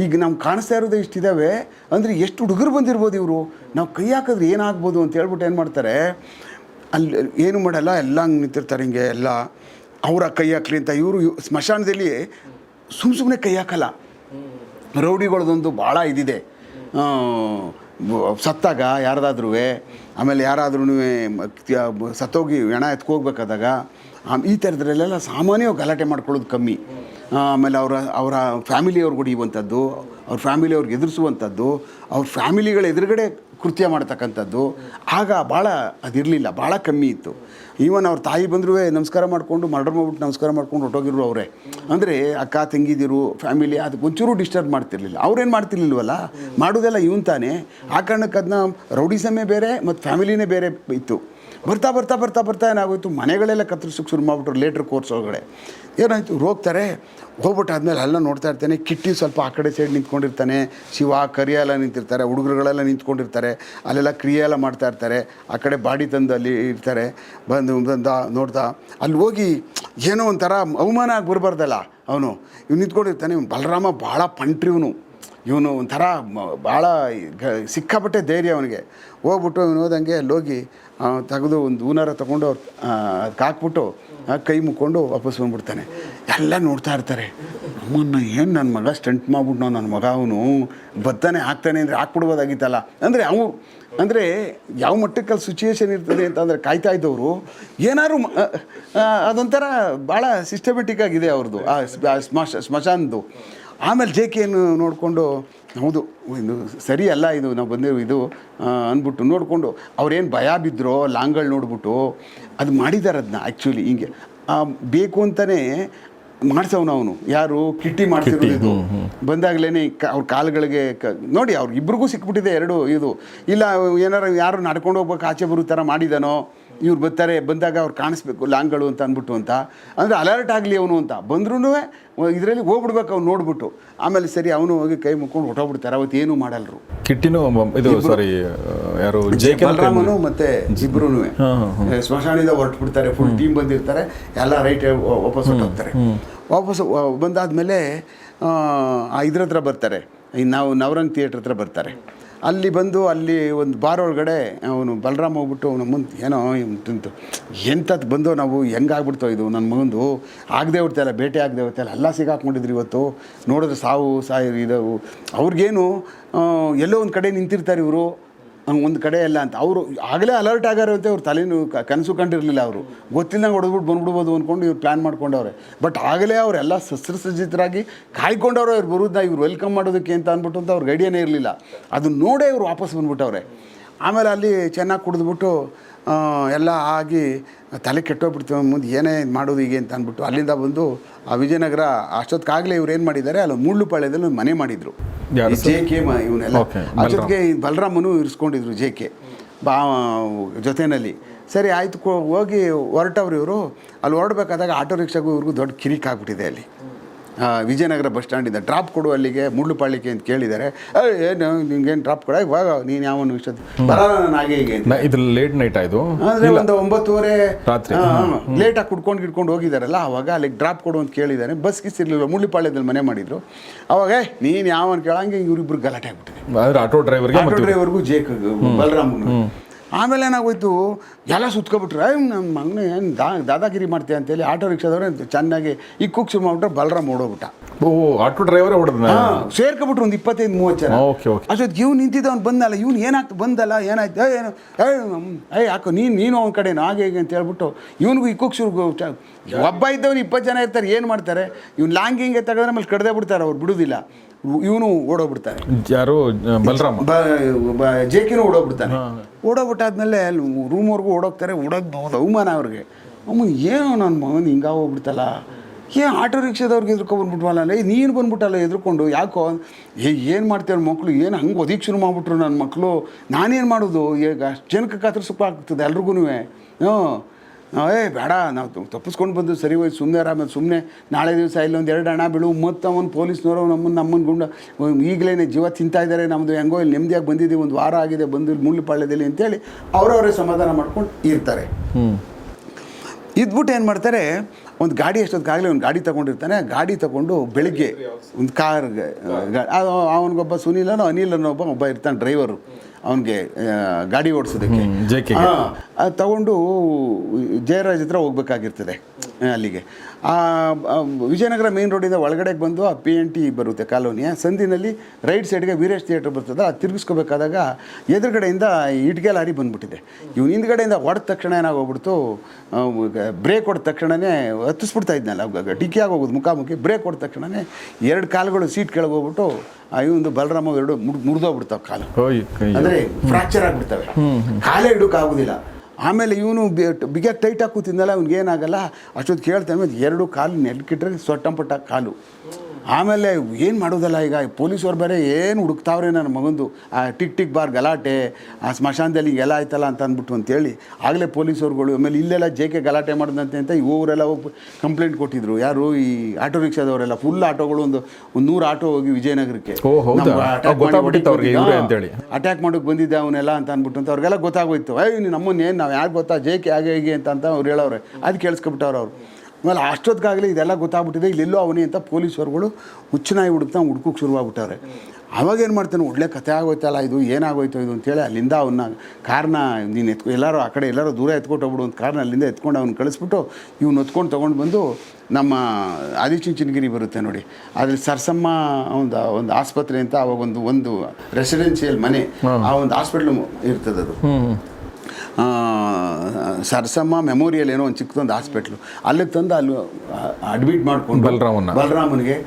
ಈಗ ನಮ್ಗೆ ಕಾಣಿಸ್ತಾ ಇರೋದೇ ಇಷ್ಟಿದ್ದಾವೆ ಅಂದರೆ ಎಷ್ಟು ಹುಡುಗರು ಬಂದಿರ್ಬೋದು ಇವರು? ನಾವು ಕೈ ಹಾಕಿದ್ರೆ ಏನಾಗ್ಬೋದು ಅಂತ ಹೇಳ್ಬಿಟ್ಟು ಏನು ಮಾಡ್ತಾರೆ? ಅಲ್ಲಿ ಏನು ಮಾಡಲ್ಲ, ಎಲ್ಲ ಹಂಗೆ ನಿಂತಿರ್ತಾರೆ ಹಿಂಗೆ, ಎಲ್ಲ ಅವರ ಕೈ ಹಾಕ್ಲಿ ಅಂತ. ಇವರು ಸ್ಮಶಾನದಲ್ಲಿ ಸುಮ್ಮ ಸುಮ್ಮನೆ ಕೈ ಹಾಕಲ್ಲ. ರೌಡಿಗಳದೊಂದು ಭಾಳ ಇದಿದೆ. ಸತ್ತಾಗ ಯಾರ್ದಾದ್ರೂ ಆಮೇಲೆ ಯಾರಾದ್ರೂ ಸತ್ತೋಗಿ ಹೆಣ ಎತ್ಕೋಗ್ಬೇಕಾದಾಗ ಈ ಥರದ್ರಲ್ಲೆಲ್ಲ ಸಾಮಾನ್ಯವಾಗಿ ಗಲಾಟೆ ಮಾಡ್ಕೊಳ್ಳೋದು ಕಮ್ಮಿ. ಆಮೇಲೆ ಅವರ ಅವರ ಫ್ಯಾಮಿಲಿಯವ್ರಿಗೆ ಹೊಡಿಯುವಂಥದ್ದು ಅವ್ರ ಫ್ಯಾಮಿಲಿಯವ್ರಿಗೆ ಎದುರಿಸುವಂಥದ್ದು, ಅವ್ರ ಫ್ಯಾಮಿಲಿಗಳ ಎದುರುಗಡೆ ಕೃತ್ಯ ಮಾಡ್ತಕ್ಕಂಥದ್ದು. ಆಗ ಭಾಳ ಅದಿರಲಿಲ್ಲ ಭಾಳ ಕಮ್ಮಿ ಇತ್ತು. ಈವನ್ ಅವ್ರ ತಾಯಿ ಬಂದರೂ ನಮಸ್ಕಾರ ಮಾಡಿಕೊಂಡು, ಮರ್ಡರ್ ಮಾಡ್ಬಿಟ್ಟು ನಮಸ್ಕಾರ ಮಾಡ್ಕೊಂಡು ಹೊಟ್ಟೋಗಿರು ಅವರೇ. ಅಂದರೆ ಅಕ್ಕ, ತಂಗಿದಿರು ಫ್ಯಾಮಿಲಿ ಅದಕ್ಕೆ ಒಂಚೂರು ಡಿಸ್ಟರ್ಬ್ ಮಾಡ್ತಿರ್ಲಿಲ್ಲ. ಅವ್ರೇನು ಮಾಡ್ತಿರ್ಲಿಲ್ವಲ್ಲ? ಮಾಡೋದೆಲ್ಲ ಇವನ್ ತಾನೇ. ಆ ಕಾರಣಕ್ಕೆ ಅದನ್ನ ರೌಡಿಸಮೇ ಬೇರೆ, ಮತ್ತು ಫ್ಯಾಮಿಲಿನೇ ಬೇರೆ ಇತ್ತು. ಬರ್ತಾ ಬರ್ತಾ ಬರ್ತಾ ಬರ್ತಾ ಏನಾಗೋಯ್ತು? ಮನೆಗಳೆಲ್ಲ ಕತ್ತರಿಸೋಕೆ ಶುರು ಮಾಡಿಬಿಟ್ರು ಲೇಟ್ರ್ ಕೋರ್ಸ್ ಒಳಗಡೆ. ಏನಾಯಿತು? ಹೋಗ್ತಾರೆ ಹೋಗ್ಬಿಟ್ಟು ಆದಮೇಲೆ ಅಲ್ಲ ನೋಡ್ತಾ ಇರ್ತಾನೆ. ಕಿಟ್ಟಿ ಸ್ವಲ್ಪ ಆ ಕಡೆ ಸೈಡ್ ನಿಂತ್ಕೊಂಡಿರ್ತಾನೆ. ಶಿವ ಕರಿಯ ಎಲ್ಲ ನಿಂತಿರ್ತಾರೆ. ಹುಡುಗರುಗಳೆಲ್ಲ ನಿಂತ್ಕೊಂಡಿರ್ತಾರೆ. ಅಲ್ಲೆಲ್ಲ ಕ್ರಿಯೆ ಎಲ್ಲ ಮಾಡ್ತಾ ಇರ್ತಾರೆ. ಆ ಕಡೆ ಬಾಡಿ ತಂದು ಅಲ್ಲಿ ಇರ್ತಾರೆ. ಬಂದು ಬಂದ ನೋಡ್ತಾ, ಅಲ್ಲಿ ಹೋಗಿ ಏನೋ ಒಂಥರ ಅವಮಾನ ಆಗಿ ಬರಬಾರ್ದಲ್ಲ ಅವನು. ಇವ್ನು ನಿಂತ್ಕೊಂಡಿರ್ತಾನೆ. ಇವ್ನು ಬಲರಾಮ ಭಾಳ ಪಂಟ್ರಿ ಇವನು. ಇವನು ಒಂಥರ ಭಾಳ ಸಿಕ್ಕಾಪಟ್ಟೆ ಧೈರ್ಯ ಅವನಿಗೆ. ಹೋಗ್ಬಿಟ್ಟು ಇವನು ಹೋದಂಗೆ ಅಲ್ಲಿ ಹೋಗಿ ತೆಗೆದು ಒಂದು ಹೂನಾರ ತೊಗೊಂಡು ಅವ್ರು ಹಾಕ್ಬಿಟ್ಟು ಕೈ ಮುಕ್ಕೊಂಡು ವಾಪಸ್ ಬಂದ್ಬಿಡ್ತಾನೆ. ಎಲ್ಲ ನೋಡ್ತಾ ಇರ್ತಾರೆ. ಅಮ್ಮನ್ನ ಏನು ನನ್ನ ಮಗ ಸ್ಟಂಟ್ ಮಾಡ್ಬಿಟ್ಟು ನನ್ನ ಮಗ ಅವನು ಬತ್ತಾನೆ ಹಾಕ್ತಾನೆ ಅಂದರೆ ಹಾಕ್ಬಿಡ್ಬೋದಾಗಿತ್ತಲ್ಲ ಅಂದರೆ ಅವು, ಅಂದರೆ ಯಾವ ಮಟ್ಟಕ್ಕೆ ಸಿಚುಯೇಷನ್ ಇರ್ತದೆ ಅಂತಂದರೆ ಕಾಯ್ತಾ ಇದ್ದವರು, ಏನಾದ್ರು ಅದೊಂಥರ ಭಾಳ ಸಿಸ್ಟಮೆಟಿಕ್ ಆಗಿದೆ ಅವ್ರದ್ದು ಆ ಸ್ಮಶ ಸ್ಮಶಾನದ್ದು ಆಮೇಲೆ ಜೆ ಕೆಯನ್ನು ನೋಡಿಕೊಂಡು ಹೌದು ಇದು ಸರಿ ಅಲ್ಲ ಇದು ನಾವು ಬಂದಿರೋ ಇದು ಅಂದ್ಬಿಟ್ಟು ನೋಡಿಕೊಂಡು ಅವ್ರೇನು ಭಯ ಬಿದ್ದರೋ ಲಾಂಗ್ಗಳು ನೋಡ್ಬಿಟ್ಟು ಅದು ಮಾಡಿದ್ದಾರೆ ಅದನ್ನ ಆ್ಯಕ್ಚುಲಿ ಹಿಂಗೆ. ಆ, ಬೇಕು ಅಂತಲೇ ಮಾಡ್ಸವನು ಅವನು. ಯಾರು? ಕಿಟ್ಟಿ ಮಾಡ್ತಿರೋದು ಇದು. ಬಂದಾಗಲೇ ಅವ್ರ ಕಾಲುಗಳಿಗೆ ಕ ನೋಡಿ ಅವ್ರಿಗಿಬ್ರಿಗೂ ಇಬ್ರಿಗೂ ಸಿಕ್ಬಿಟ್ಟಿದೆ ಎರಡು ಇದು. ಇಲ್ಲ ಏನಾರು ಯಾರು ನಡ್ಕೊಂಡು ಹೋಗ್ಬೇಕು ಆಚೆ ಬರೋ ಥರ ಮಾಡಿದಾನೋ? ಇವ್ರು ಬರ್ತಾರೆ ಬಂದಾಗ ಅವ್ರು ಕಾಣಿಸ್ಬೇಕು ಲಾಂಗ್ಗಳು ಅಂತ ಅಂದ್ಬಿಟ್ಟು ಅಂತ. ಅಂದರೆ ಅಲರ್ಟ್ ಆಗಲಿ ಅವನು ಅಂತ. ಬಂದ್ರೂ ಇದರಲ್ಲಿ ಹೋಗ್ಬಿಡ್ಬೇಕು ಅವ್ನು ನೋಡ್ಬಿಟ್ಟು. ಆಮೇಲೆ ಸರಿ ಅವನು ಹೋಗಿ ಕೈ ಮುಕ್ಕೊಂಡು ಹೊಟ್ಟೋಗ್ಬಿಡ್ತಾರೆ ಅವತ್ತು ಏನು ಮಾಡಲ್ರು. ಕಿಟ್ಟಿನೂ ಇದು ಸಾರಿ ಯಾರು ಜೆ ಕೆ ಬಲರಾಮನು ಮತ್ತೆ ಇಬ್ರು ಸ್ಮಶಾನದಿಂದ ಹೊರಟು ಬಿಡ್ತಾರೆ ಫುಲ್ ಟೀಮ್ ಬಂದಿರ್ತಾರೆ ಎಲ್ಲ ರೈಟ್ ವಾಪಸ್ ಹೊಟ್ಟೋಗ್ತಾರೆ ವಾಪಸ್ ಬಂದಾದ ಆ ಇದ್ರ ಹತ್ರ ಬರ್ತಾರೆ. ನಾವು ನವರಂಗ್ ಥಿಯೇಟ್ರ್ ಹತ್ರ ಬರ್ತಾರೆ. ಅಲ್ಲಿ ಬಂದು ಅಲ್ಲಿ ಒಂದು ಬಾರ್ ಒಳಗಡೆ ಅವನು ಬಲರಾಮ್ ಹೋಗ್ಬಿಟ್ಟು ಅವನ ಮುಂದೆ ಏನೋ ತಿಂತು ಎಂಥದ್ದು ಬಂದು ನಾವು ಹೆಂಗಾಗ್ಬಿಡ್ತೋ ಇದು ನನ್ನ ಮಗಂದು? ಆಗದೆ ಹೊಡ್ತಾಯಿಲ್ಲ ಭೇಟಿ ಆಗದೆ ಹೋಗ್ತಲ್ಲ ಎಲ್ಲ ಸಿಗಾಕೊಂಡಿದ್ರು ಇವತ್ತು? ನೋಡಿದ್ರೆ ಸಾವು, ಸಾಯಿ ಇದಾವು ಅವ್ರಿಗೇನು ಎಲ್ಲೋ ಒಂದು ಕಡೆ ನಿಂತಿರ್ತಾರೆ ಇವರು. ಒಂದು ಕಡೆ ಎಲ್ಲ ಅಂತ. ಅವರು ಆಗಲೇ ಅಲರ್ಟ್ ಆಗಿರುತ್ತೆ ಅವ್ರು ತಲೆನೂ ಕನಸು ಕಂಡಿರಲಿಲ್ಲ ಅವರು. ಗೊತ್ತಿಲ್ಲದಂಗೆ ಹೊಡೆದ್ಬಿಟ್ಟು ಬಂದ್ಬಿಡ್ಬೋದು ಅಂದ್ಕೊಂಡು ಇವ್ರು ಪ್ಲ್ಯಾನ್ ಮಾಡ್ಕೊಂಡವ್ರೆ. ಬಟ್ ಆಗಲೇ ಅವರೆಲ್ಲ ಶಸ್ತ್ರಸಜ್ಜಿತರಾಗಿ ಕಾಯ್ಕೊಂಡವ್ರು ಅವ್ರು ಬರೋದನ್ನ ಇವ್ರು ವೆಲ್ಕಮ್ ಮಾಡೋದಕ್ಕೆ ಅಂತ ಅಂದ್ಬಿಟ್ಟು ಅಂತ ಅವ್ರಿಗೆ ಐಡಿಯಾನೇ ಇರಲಿಲ್ಲ. ಅದನ್ನ ನೋಡೇ ಇವ್ರು ವಾಪಸ್ ಬಂದ್ಬಿಟ್ಟವ್ರೆ. ಆಮೇಲೆ ಅಲ್ಲಿ ಚೆನ್ನಾಗಿ ಕುಡಿದ್ಬಿಟ್ಟು ಎಲ್ಲ ಆಗಿ ತಲೆ ಕೆಟ್ಟೋಗ್ಬಿಡ್ತೀವಿ ಮುಂದೆ ಏನೇ ಮಾಡೋದು ಹೀಗೆ ಅಂತ ಅಂದ್ಬಿಟ್ಟು ಅಲ್ಲಿಂದ ಬಂದು ಆ ವಿಜಯನಗರ ಅಷ್ಟೊತ್ತಿಗಾಗಲೇ ಇವ್ರು ಏನು ಮಾಡಿದ್ದಾರೆ ಅಲ್ಲಿ ಮುಳ್ಳುಪಾಳ್ಯದಲ್ಲಿ ಒಂದು ಮನೆ ಮಾಡಿದರು. ಜೆ ಕೆ ಇವನ್ನೆಲ್ಲ. ಅಷ್ಟೊತ್ತಿಗೆ ಬಲರಾಮನು ಇರಿಸ್ಕೊಂಡಿದ್ರು ಜೆ ಕೆ ಬಾ ಜೊತೆಯಲ್ಲಿ ಸರಿ ಆಯ್ತು ಹೋಗಿ ಹೊರಟವ್ರು ಇವರು. ಅಲ್ಲಿ ಹೊರಡ್ಬೇಕಾದಾಗ ಆಟೋ ರಿಕ್ಷಾಗೂ ಇವ್ರಿಗೂ ದೊಡ್ಡ ಕಿರಿಕ್ ಆಗಿಬಿಟ್ಟಿದೆ ಅಲ್ಲಿ. ವಿಜಯನಗರ ಬಸ್ ಸ್ಟ್ಯಾಂಡಿಂದ ಡ್ರಾಪ್ ಕೊಡು ಅಲ್ಲಿಗೆ ಮುಳ್ಳುಪಾಳಿಕೆ ಅಂತ ಕೇಳಿದ್ದಾರೆ. ಏನು ನಿಂಗೇನು ಡ್ರಾಪ್ ಕೊಡ? ಇವಾಗ ನೀನು ಯಾವನು ಇಷ್ಟೊತ್ತು? ಬರೋಣ ನಾನು ಹಾಗೆ ಹೀಗೆ ಇದು ಲೇಟ್ ನೈಟ್ ಆಯಿತು ಅಂದರೆ ಒಂದು ಒಂಬತ್ತುವರೆ ರಾತ್ರಿ. ಲೇಟಾಗಿ ಕುಡ್ಕೊಂಡು ಗಿಡ್ಕೊಂಡು ಹೋಗಿದ್ದಾರಲ್ಲ ಅವಾಗ ಅಲ್ಲಿಗೆ ಡ್ರಾಪ್ ಕೊಡು ಅಂತ ಕೇಳಿದ್ದಾರೆ. ಬಸ್ ಗಿಸ್ ಮುಳ್ಳುಪಾಳ್ಯದಲ್ಲಿ ಮನೆ ಮಾಡಿದ್ರು. ಅವಾಗ "ಏ, ನೀನು ಯಾವನ್ ಕೇಳಂಗೆ ಇವ್ರಿಬ್ರು ಗಲಾಟೆ ಆಗ್ಬಿಟ್ಟಿದೆ. ಆಟೋ ಡ್ರೈವರ್ಗೆ ಆಟೋ ಡ್ರೈವರ್ಗೂ ಜೇಕ್ ಬಲರಾಮನು ಆಮೇಲೆ ಏನಾಗೋಯ್ತು? ಎಲ್ಲ ಸುತ್ಕೊಬಿಟ್ರೆ. ನಮ್ಮ ಮಗನ ಏನು ದಾ ದಾದಾಗಿರಿ ಮಾಡ್ತೀಯ ಅಂತೇಳಿ ಆಟೋ ರಿಕ್ಷಾದವ್ರೆ ಚೆನ್ನಾಗಿ ಈ ಕುಕ್ ಶುರು ಮಾಡ್ಬಿಟ್ರೆ ಬಲರಾಮ್ ಓಡೋಗ್ಬಿಟ್ಟ. ಓ ಆಟೋ ಡ್ರೈವರೇ ಹೊಡೆದ ಹಾಂ ಸೇರ್ಕೊಬಿಟ್ರು ಒಂದು ಇಪ್ಪತ್ತೈದು ಮೂವತ್ತು ಜನ. Okay okay. ಅಷ್ಟೊತ್ತಿಗೆ ಇವ್ನು ನಿಂತಿದ್ದವನು ಬಂದಲ್ಲ. ಇವ್ನು ಏನಾಗ್ತು ಬಂದಲ್ಲ ಏನಾಯ್ತು? ಏನು? ಏ ಯಾಕೋ ನೀನು ನೀನು ಅವ್ನ ಕಡೆ ಹಾಗೆ ಹೇಗೆ ಅಂತ ಹೇಳ್ಬಿಟ್ಟು ಇವನಿಗೂ ಈ ಕುಕ್ಸು ಒಬ್ಬ ಇದ್ದವ್ನು ಇಪ್ಪತ್ತು ಜನ ಇರ್ತಾರೆ ಏನು ಮಾಡ್ತಾರೆ? ಇವ್ನು ಲಾಂಗ್ ಹಿಂಗೆ ತಗೊಂಡ್ರೆ ಆಮೇಲೆ ಕಡ್ದೇ ಬಿಡ್ತಾರೆ ಅವ್ರು ಬಿಡುವುದಿಲ್ಲ ಇವನು ಓಡೋಗ್ಬಿಡ್ತಾನೆ. ಯಾರು? ಬಲರಾಮ. ಜೆ ಕೆನೂ ಓಡೋಗ್ಬಿಡ್ತಾನೆ. ಓಡೋಗ್ಬಿಟ್ಟಾದ್ಮೇಲೆ ಅಲ್ಲಿ ರೂಮ್ವರೆಗೂ ಓಡೋಗ್ತಾರೆ ಓಡೋದು ಅವಮಾನ ಅವ್ರಿಗೆ. ಅಮ್ಮ ಏನೋ ನನ್ನ ಮಗನ ಹಿಂಗ ಹೋಗ್ಬಿಡ್ತಲ್ಲ? ಏ ಆಟೋ ರಿಕ್ಷಾದವ್ರಿಗೆ ಎದ್ರುಕೊಂಡ್ಬಿಟ್ವಲ್ಲ ಏ ನೀನು ಬಂದ್ಬಿಟ್ಟಲ್ಲ ಎದುರ್ಕೊಂಡು ಯಾಕೋ? ಏ ಏನು ಮಾಡ್ತಾರೆ ಮಕ್ಕಳು ಏನು ಹಂಗೆ ಒದಿಕ್ ಶುರು ಮಾಡಿಬಿಟ್ರು ನನ್ನ ಮಕ್ಕಳು ನಾನೇನು ಮಾಡೋದು? ಈಗ ಅಷ್ಟು ಜನಕ್ಕೆ ಕಾತ್ರ ಸುಖ ಆಗ್ತದೆ ಎಲ್ರಿಗೂ ಹ್ಞೂ ಏ ಬೇಡ ನಾವು ತಪ್ಪಿಸ್ಕೊಂಡು ಬಂದು ಸರಿ ಹೋಯ್ತು ಸುಮ್ಮನೆ ಆರಾಮ ಸುಮ್ಮನೆ ನಾಳೆ ದಿವಸ ಇಲ್ಲೊಂದು ಎರಡು ಹಣ ಬೀಳು ಮತ್ತು ಅವನು ಪೊಲೀಸ್ನವರು ನಮ್ಮನ್ನು ನಮ್ಮನ್ನು ಗುಂಡ ಈಗಲೇ ಜೀವ ತಿಂತಾ ಇದ್ದಾರೆ ನಮ್ಮದು ಹೆಂಗೋ ಇಲ್ಲಿ ನೆಮ್ಮದಿಯಾಗಿ ಬಂದಿದ್ದೀವಿ ಒಂದು ವಾರ ಆಗಿದೆ ಬಂದು ಮುಳ್ಳುಪಾಳ್ಯದಲ್ಲಿ ಅಂತೇಳಿ ಅವರವರೇ ಸಮಾಧಾನ ಮಾಡ್ಕೊಂಡು ಇರ್ತಾರೆ. ಇದ್ಬಿಟ್ಟು ಏನು ಮಾಡ್ತಾರೆ ಒಂದು ಗಾಡಿ ಎಷ್ಟೊತ್ತಿಗಾಗಲೇ ಒಂದು ಗಾಡಿ ತೊಗೊಂಡಿರ್ತಾನೆ ಗಾಡಿ ತೊಗೊಂಡು ಬೆಳಿಗ್ಗೆ ಒಂದು ಕಾರ್ ಅವನಿಗೊಬ್ಬ ಸುನೀಲ್ ಅನ್ನೋ ಅನಿಲ್ ಅನ್ನೋ ಒಬ್ಬ ಒಬ್ಬ ಇರ್ತಾನೆ ಡ್ರೈವರು. ಅವನಿಗೆ ಗಾಡಿ ಓಡಿಸೋದಕ್ಕೆ. ತಗೊಂಡು ಜಯರಾಜ್ ಹತ್ರ ಹೋಗ್ಬೇಕಾಗಿರ್ತದೆ. ಅಲ್ಲಿಗೆ. ಆ ವಿಜಯನಗರ ಮೇನ್ ರೋಡಿಂದ ಒಳಗಡೆಗೆ ಬಂದು ಆ ಪಿ ಎನ್ ಟಿ ಬರುತ್ತೆ ಕಾಲೋನಿಯ ಸಂದಿನಲ್ಲಿ ರೈಟ್ ಸೈಡ್ಗೆ ವೀರೇಶ್ ಥಿಯೇಟರ್ ಬರ್ತದೆ. ಅದು ತಿರುಗಿಸ್ಕೋಬೇಕಾದಾಗ ಎದುರುಗಡೆಯಿಂದ ಇಟ್ಗೆ ಲಾರಿ ಬಂದುಬಿಟ್ಟಿದೆ. ಇವ್ನು ಹಿಂದ್ಗಡೆಯಿಂದ ಹೊಡೆದ ತಕ್ಷಣ ಏನಾಗೋಗ್ಬಿಡ್ತು ಬ್ರೇಕ್ ಹೊಡೆದ ತಕ್ಷಣವೇ ಹತ್ತಿಸ್ಬಿಡ್ತಾ ಇದ್ನಲ್ಲ. ಡಿಕ್ಕಿ ಆಗೋಗೋದು ಮುಖಾಮುಖಿ ಬ್ರೇಕ್ ಹೊಡೆದ ತಕ್ಷಣವೇ ಎರಡು ಕಾಲುಗಳು ಸೀಟ್ ಕೆಳಗೆ ಹೋಗ್ಬಿಟ್ಟು ಆ ಇವಂದು ಬಲರಾಮ ಎರಡು ಮುಡ್ ಮುರಿದೋಗ್ಬಿಡ್ತಾವೆ ಕಾಲು. ಅಂದರೆ ಫ್ರಾಕ್ಚರ್ ಆಗಿಬಿಡ್ತವೆ. ಕಾಲೇ ಇಡೋಕ್ಕಾಗೋದಿಲ್ಲ ಆಮೇಲೆ ಇವನು ಬಿಗೆ ಟೈಟ್ ಆಗಿ ಕೂತಿದ್ನಲ್ಲ ಅವ್ನಿಗೆ ಏನಾಗಲ್ಲ ಅಷ್ಟೊತ್ತು ಕೇಳ್ತಾನೆ ಎರಡು ಕಾಲು ನೆಲ್ಕಿಟ್ರೆ ಸೊಟ್ಟಂಪಟ್ಟ ಕಾಲು. ಆಮೇಲೆ ಏನು ಮಾಡೋದಲ್ಲ ಈಗ? ಪೊಲೀಸವ್ರು ಬೇರೆ ಏನು ಹುಡುಕ್ತಾವ್ರೆ ನನ್ನ ಮಗಂದು? ಆ ಟಿಕ್ ಟಿಕ್ ಬಾರ್ ಗಲಾಟೆ ಆ ಸ್ಮಶಾನದಲ್ಲಿ ಎಲ್ಲ ಆಯ್ತಲ್ಲ ಅಂತ ಅಂದ್ಬಿಟ್ಟು ಅಂತೇಳಿ ಆಗಲೇ ಪೊಲೀಸವ್ರುಗಳು ಆಮೇಲೆ ಇಲ್ಲೆಲ್ಲ ಜೆ ಕೆ ಗಲಾಟೆ ಮಾಡಿದಂತೆ ಅಂತ ಇವರೆಲ್ಲ ಕಂಪ್ಲೇಂಟ್ ಕೊಟ್ಟಿದ್ರು. ಯಾರು ಈ ಆಟೋ ರಿಕ್ಷಾದವರೆಲ್ಲ ಫುಲ್ ಆಟೋಗಳು ಒಂದು ಒಂದು ನೂರು ಆಟೋ ಹೋಗಿ ವಿಜಯನಗರಕ್ಕೆ. ಅಟ್ಯಾಕ್ ಮಾಡೋಕೆ ಬಂದಿದ್ದೆ ಅವನ್ನೆಲ್ಲ ಅಂತ ಅಂದ್ಬಿಟ್ಟು ಅಂತ ಅವ್ರಿಗೆಲ್ಲ ಗೊತ್ತಾಗೋಯ್ತು. ಏಯ್ ನೀನು ನಮ್ಮನ್ನ ಏನು ನಾವು ಯಾರು ಗೊತ್ತಾ? ಜೇಕೆ ಹಾಗೆ ಹೀಗೆ ಅಂತ ಅಂತ ಅವ್ರು ಹೇಳೋರೆ ಅದು ಕೇಳಿಸ್ಕೊಬಿಟ್ಟವ್ರು ಅವರು. ಆಮೇಲೆ ಅಷ್ಟೊತ್ತಿಗಾಗಲೇ ಇದೆಲ್ಲ ಗೊತ್ತಾಗ್ಬಿಟ್ಟಿದೆ. ಇಲ್ಲೆಲ್ಲೋ ಅವನಿ ಅಂತ ಪೊಲೀಸರುಗಳು ಹುಚ್ಚನಾಗಿ ಹುಡುಕ್ತಾ ಹುಡ್ಕೋಕೆ ಶುರುವಾಗ್ಬಿಟ್ಟವ್ರೆ. ಅವಾಗ ಏನು ಮಾಡ್ತಾನೆ? ಒಳ್ಳೆ ಕಥೆ ಆಗೋಯ್ತಲ್ಲ ಇದು? ಏನಾಗೋಯ್ತು ಇದು ಅಂತೇಳಿ ಅಲ್ಲಿಂದ ಅವನ್ನ ಕಾರ್ನ ನೀನು ಎತ್ಕೊ ಎಲ್ಲರೂ ಆ ಕಡೆ ಎಲ್ಲರೂ ದೂರ ಎತ್ಕೊಂಡು ಹೋಗ್ಬಿಡು ಒಂದು ಕಾರ್ನ ಅಲ್ಲಿಂದ ಎತ್ಕೊಂಡು ಅವ್ನು ಕಳಿಸ್ಬಿಟ್ಟು ಇವ್ನು ಹೊತ್ಕೊಂಡು ತೊಗೊಂಡು ಬಂದು ನಮ್ಮ ಆದಿಚುಂಚನಗಿರಿ ಬರುತ್ತೆ ನೋಡಿ. ಅದ್ರಲ್ಲಿ ಸರ್ಸಮ್ಮ ಒಂದು ಒಂದು ಆಸ್ಪತ್ರೆ ಅಂತ ಅವಾಗ ಒಂದು ಒಂದು ರೆಸಿಡೆನ್ಸಿಯಲ್ ಮನೆ ಆ ಒಂದು ಹಾಸ್ಪಿಟ್ಲು ಇರ್ತದದು. ಸರ್ಸಮ್ಮ ಮೆಮೋರಿಯಲ್ ಏನೋ ಒಂದು ಚಿಕ್ಕದೊಂದು ಹಾಸ್ಪಿಟ್ಲು. ಅಲ್ಲಿಗೆ ತಂದು ಅಲ್ಲಿ ಅಡ್ಮಿಟ್ ಮಾಡ್ಕೊಂಡು ಬಲರಾಮನ ಬಲರಾಮನಿಗೆ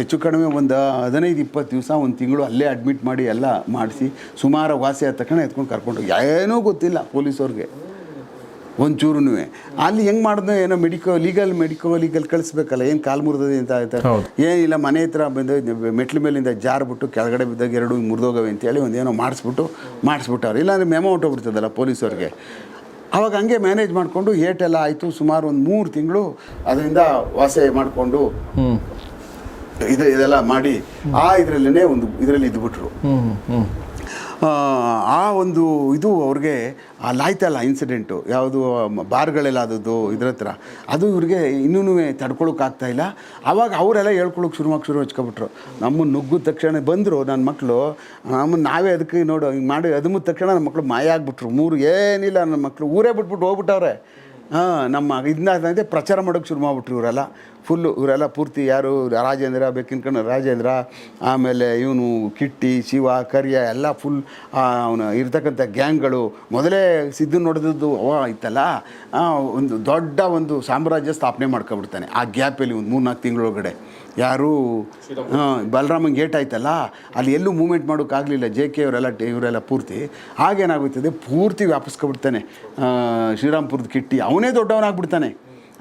ಹೆಚ್ಚು ಕಡಿಮೆ ಒಂದು ಹದಿನೈದು ಇಪ್ಪತ್ತು ದಿವಸ ಒಂದು ತಿಂಗಳು ಅಲ್ಲೇ ಅಡ್ಮಿಟ್ ಮಾಡಿ ಎಲ್ಲ ಮಾಡಿಸಿ ಸುಮಾರು ವಾಸಿ ಆದ ತಕ್ಷಣ ಎತ್ಕೊಂಡು ಕರ್ಕೊಂಡು ಏನೂ ಗೊತ್ತಿಲ್ಲ ಪೊಲೀಸವ್ರಿಗೆ. ಒಂಚೂರು ಅಲ್ಲಿ ಹೆಂಗೆ ಮಾಡಿದ್ನೋ ಏನೋ ಮೆಡಿಕೋ ಲೀಗಲ್ ಮೆಡಿಕೋ ಲೀಗಲ್ ಕಳಿಸ್ಬೇಕಲ್ಲ ಏನು ಕಾಲು ಮುರಿದಿದೆ ಅಂತ ಆಯ್ತಾ ಏನಿಲ್ಲ ಮನೆ ಹತ್ರ ಬಂದು ಮೆಟ್ಲು ಮೇಲಿಂದ ಜಾರ್ಬಿಟ್ಟು ಕೆಳಗಡೆ ಬಿದ್ದಾಗ ಎರಡು ಮುರಿದೋಗವೆ ಅಂತೇಳಿ ಒಂದೇನೋ ಮಾಡಿಸ್ಬಿಟ್ಟು ಮಾಡಿಸ್ಬಿಟ್ಟವ್ರು. ಇಲ್ಲಾಂದ್ರೆ ಮೆಮೋ ಹೊಟ್ಟೋಗ್ಬಿಡ್ತದಲ್ಲ ಪೊಲೀಸವ್ರಿಗೆ. ಅವಾಗ ಹಂಗೆ ಮ್ಯಾನೇಜ್ ಮಾಡಿಕೊಂಡು ಏಟೆಲ್ಲ ಆಯಿತು ಸುಮಾರು ಒಂದು ಮೂರು ತಿಂಗಳು ಅದರಿಂದ ವಾಸೆ ಮಾಡಿಕೊಂಡು ಇದು ಇದೆಲ್ಲ ಮಾಡಿ ಆ ಇದರಲ್ಲೇ ಒಂದು ಇದರಲ್ಲಿ ಇದ್ಬಿಟ್ರು. ಆ, ಆ ಒಂದು ಇದು ಅವ್ರಿಗೆ ಲಾಯ್ತಲ್ಲ ಇನ್ಸಿಡೆಂಟು ಯಾವುದು ಬಾರ್ಗಳೆಲ್ಲಾದದ್ದು ಇದ್ರ ಹತ್ರ. ಅದು ಇವ್ರಿಗೆ ಇನ್ನೂ ತಡ್ಕೊಳಕ್ಕಾಗ್ತಾ ಇಲ್ಲ. ಆವಾಗ ಅವರೆಲ್ಲ ಹೇಳ್ಕೊಳಕ್ಕೆ ಶುರು ಶುರು ಹಚ್ಕೊಬಿಟ್ರು. ನಮ್ಮನ್ನು ನುಗ್ಗಿದ ತಕ್ಷಣ ಬಂದರು ನನ್ನ ಮಕ್ಕಳು ನಮ್ಮನ್ನು ನಾವೇ ಅದಕ್ಕೆ ನೋಡು ಹಿಂಗೆ ಮಾಡಿ ಅದು ತಕ್ಷಣ ನನ್ನ ಮಕ್ಕಳು ಮಾಯ ಆಗಿಬಿಟ್ರು. ಮೂರು ಏನಿಲ್ಲ ನನ್ನ ಮಕ್ಕಳು ಊರೇ ಬಿಟ್ಬಿಟ್ಟು ಹೋಗ್ಬಿಟ್ಟವ್ರೆ. ಹಾಂ ನಮ್ಮ ಇದನ್ನ ಪ್ರಚಾರ ಮಾಡೋಕ್ಕೆ ಶುರು ಮಾಡಿಬಿಟ್ರು ಇವರೆಲ್ಲ. ಫುಲ್ಲು ಇವರೆಲ್ಲ ಪೂರ್ತಿ ಯಾರು ರಾಜೇಂದ್ರ, ಬೆಕ್ಕಿನ ಕಣ್ಣು ರಾಜೇಂದ್ರ, ಆಮೇಲೆ ಇವನು ಕಿಟ್ಟಿ, ಶಿವ, ಕರಿಯ ಎಲ್ಲ ಫುಲ್ ಅವನು ಇರ್ತಕ್ಕಂಥ ಗ್ಯಾಂಗ್ಗಳು. ಮೊದಲೇ ಸಿದ್ದು ನೋಡಿದ್ದು ಅವ ಇತ್ತಲ್ಲ? ಒಂದು ದೊಡ್ಡ ಒಂದು ಸಾಮ್ರಾಜ್ಯ ಸ್ಥಾಪನೆ ಮಾಡ್ಕೊಬಿಡ್ತಾನೆ ಆ ಗ್ಯಾಪಲ್ಲಿ ಒಂದು ಮೂರ್ನಾಲ್ಕು ತಿಂಗಳೊಳಗಡೆ. ಯಾರು ಬಲರಾಮನ್ ಗೇಟ್ ಆಯ್ತಲ್ಲ? ಅಲ್ಲಿ ಎಲ್ಲೂ ಮೂವ್ಮೆಂಟ್ ಮಾಡೋಕ್ಕಾಗಲಿಲ್ಲ. ಜೆ ಕೆ ಇವರೆಲ್ಲ ಇವರೆಲ್ಲ ಪೂರ್ತಿ. ಆಗೇನಾಗುತ್ತದೆ ಪೂರ್ತಿ ವ್ಯಾಪಿಸ್ಕೊಬಿಡ್ತಾನೆ ಶ್ರೀರಾಮ್ಪುರದ ಕಿಟ್ಟಿ. ಅವನೇ ದೊಡ್ಡವನಾಗ್ಬಿಡ್ತಾನೆ.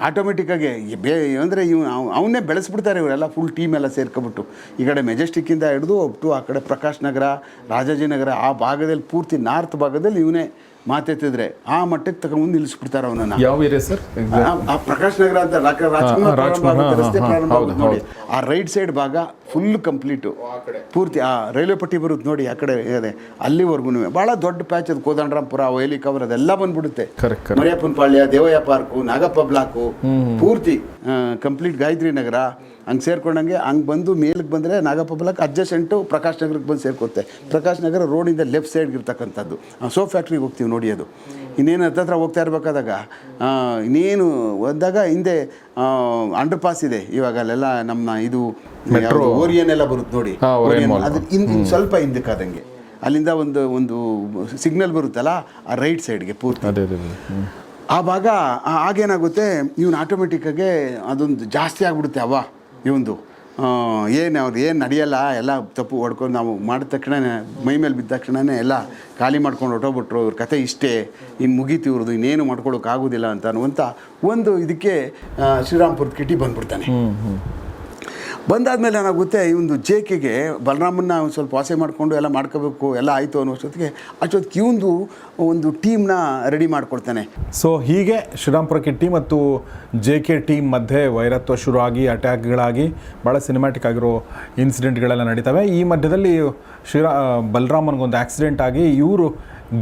ಆಟೋಮೆಟಿಕ್ಕಾಗಿ ಬೇ, ಅಂದರೆ ಇವ್ ಅವನ್ನೇ ಬೆಳೆಸ್ಬಿಡ್ತಾರೆ ಇವರೆಲ್ಲ ಫುಲ್ ಟೀಮ್ ಎಲ್ಲ ಸೇರ್ಕೊಬಿಟ್ಟು. ಈ ಕಡೆ ಮೆಜೆಸ್ಟಿಕ್ಕಿಂದ ಹಿಡಿದು ಒಟ್ಟು ಆ ಕಡೆ ಪ್ರಕಾಶ್ ನಗರ ರಾಜಾಜಿನಗರ ಆ ಭಾಗದಲ್ಲಿ ಪೂರ್ತಿ ನಾರ್ತ್ ಭಾಗದಲ್ಲಿ ಇವನೇ ಮಾತೆತ್ತಿದ್ರೆ ಆ ಮಟ್ಟಕ್ಕೆ ತಗೊಂಡು ನಿಲ್ಲಿಸ್ಬಿಡ್ತಾರೆ ಅವನನ್ನ. ಯಾವ ಏರಿಯಾ ಸರ್? ಆ- ಪ್ರಕಾಶ್ ನಗರ ಅಂತ ರಾಕ- ರಾಜ್ಕುಮಾರ್ ಪ್ರಾರಂಭ ರಾಜ್ಕುಮಾರ್, ರಸ್ತೆ ಪ್ರಾರಂಭ ಆಗುತ್ತೆ ನೋಡಿ. ಆ ರೈಟ್ ಸೈಡ್ ಭಾಗ ಫುಲ್ ಕಂಪ್ಲೀಟು ಪೂರ್ತಿ ಆ ರೈಲ್ವೆ ಪಟ್ಟಿ ಬರುತ್ತೆ ನೋಡಿ ಆ ಕಡೆ ಇದೆ. ಅಲ್ಲಿವರೆಗೂ ಭಾಳ ದೊಡ್ಡ ಪ್ಯಾಚ್ ಅದು ಕೋದಂಡರಾಮ್ಪುರ ವೈಲಿ ಕವರ್ ಅದೆಲ್ಲ ಬಂದ್ಬಿಡುತ್ತೆ. ಮರಿಯಪ್ಪನ ಪಾಳ್ಯ ದೇವಯ್ಯ ಪಾರ್ಕು ನಾಗಪ್ಪ ಬ್ಲಾಕು ಪೂರ್ತಿ ಕಂಪ್ಲೀಟ್ ಗಾಯತ್ರಿ ನಗರ. ಹಂಗೆ ಸೇರ್ಕೊಂಡಂಗೆ ಹಂಗೆ ಬಂದು ಮೇಲಕ್ಕೆ ಬಂದರೆ ನಾಗಪ್ಪ ಬಲಕ್ಕೆ ಅಡ್ಜಸ್ಟೆಂಟು ಪ್ರಕಾಶ್ ನಗರಕ್ಕೆ ಬಂದು ಸೇರ್ಕೊತ್ತೆ. ಪ್ರಕಾಶ್ ನಗರ ರೋಡಿಂದ ಲೆಫ್ಟ್ ಸೈಡ್ಗೆ ಇರ್ತಕ್ಕಂಥದ್ದು. ಸೋ ಫ್ಯಾಕ್ಟ್ರಿಗೆ ಹೋಗ್ತೀವಿ ನೋಡಿ ಅದು. ಇನ್ನೇನು ಹತ್ರ ಹೋಗ್ತಾ ಇರಬೇಕಾದಾಗ ಇನ್ನೇನು ಹೋದಾಗ ಹಿಂದೆ ಅಂಡರ್ ಪಾಸ್ ಇದೆ ಇವಾಗ ಅಲ್ಲೆಲ್ಲ ನಮ್ಮ ಇದು. ಓರಿಯನ್ ಎಲ್ಲ ಬರುತ್ತೆ ನೋಡಿ. ಅದು ಹಿಂದೆ ಸ್ವಲ್ಪ ಹಿಂದಕ್ಕಾದಂಗೆ ಅಲ್ಲಿಂದ ಒಂದು ಒಂದು ಸಿಗ್ನಲ್ ಬರುತ್ತಲ್ಲ ಆ ರೈಟ್ ಸೈಡ್ಗೆ ಪೂರ್ತಿ. ಆ ಭಾಗ ಆಗೇನಾಗುತ್ತೆ ಇವನು ಆಟೋಮೆಟಿಕ್ಕಾಗೆ ಅದೊಂದು ಜಾಸ್ತಿ ಆಗಿಬಿಡುತ್ತೆ ಅವ ಇವಂದು. ಏನು ಅವ್ರು ಏನು ನಡೆಯಲ್ಲ, ಎಲ್ಲ ತಪ್ಪು ಹೊಡ್ಕೊಂಡು ನಾವು ಮಾಡಿದ ತಕ್ಷಣನೇ, ಮೈ ಮೇಲೆ ಬಿದ್ದ ತಕ್ಷಣವೇ ಎಲ್ಲ ಖಾಲಿ ಮಾಡ್ಕೊಂಡು ಹೊಟ್ಟೋಗ್ಬಿಟ್ರು ಇವ್ರ ಕತೆ ಇಷ್ಟೇ. ಇನ್ನು ಮುಗೀತು ಇವ್ರದ್ದು ಇನ್ನೇನು ಮಾಡ್ಕೊಳ್ಳೋಕ್ಕಾಗೋದಿಲ್ಲ ಅಂತ ಅನ್ನುವಂಥ ಒಂದು ಇದಕ್ಕೆ ಶ್ರೀರಾಮ್ಪುರದ ಕಿಟಿ ಬಂದ್ಬಿಡ್ತಾನೆ. ಬಂದಾದ್ಮೇಲೆ ಏನಾಗುತ್ತೆ, ಈ ಒಂದು ಜೆ ಕೆಗೆ ಬಲರಾಮನ್ನ ಒಂದು ಸ್ವಲ್ಪ ವಾಸೆ ಮಾಡಿಕೊಂಡು ಎಲ್ಲ ಮಾಡ್ಕೋಬೇಕು, ಎಲ್ಲ ಆಯಿತು ಅನ್ನೋ ಅಷ್ಟೊತ್ತಿಗೆ ಇವಂದು ಒಂದು ಟೀಮ್ನ ರೆಡಿ ಮಾಡ್ಕೊಳ್ತಾನೆ ಸೊ ಹೀಗೆ ಶ್ರೀರಾಮ್ಪುರ ಕಿಟ್ಟಿ ಮತ್ತು ಜೆ ಕೆ ಟೀಮ್ ಮಧ್ಯೆ ವೈರತ್ವ ಶುರು ಆಗಿ ಅಟ್ಯಾಕ್ಗಳಾಗಿ ಭಾಳ ಸಿನಿಮ್ಯಾಟಿಕ್ ಆಗಿರೋ ಇನ್ಸಿಡೆಂಟ್ಗಳೆಲ್ಲ ನಡೀತವೆ. ಈ ಮಧ್ಯದಲ್ಲಿ ಶ್ರೀರಾ ಬಲರಾಮನ್ಗೊಂದು ಆಕ್ಸಿಡೆಂಟ್ ಆಗಿ ಇವರು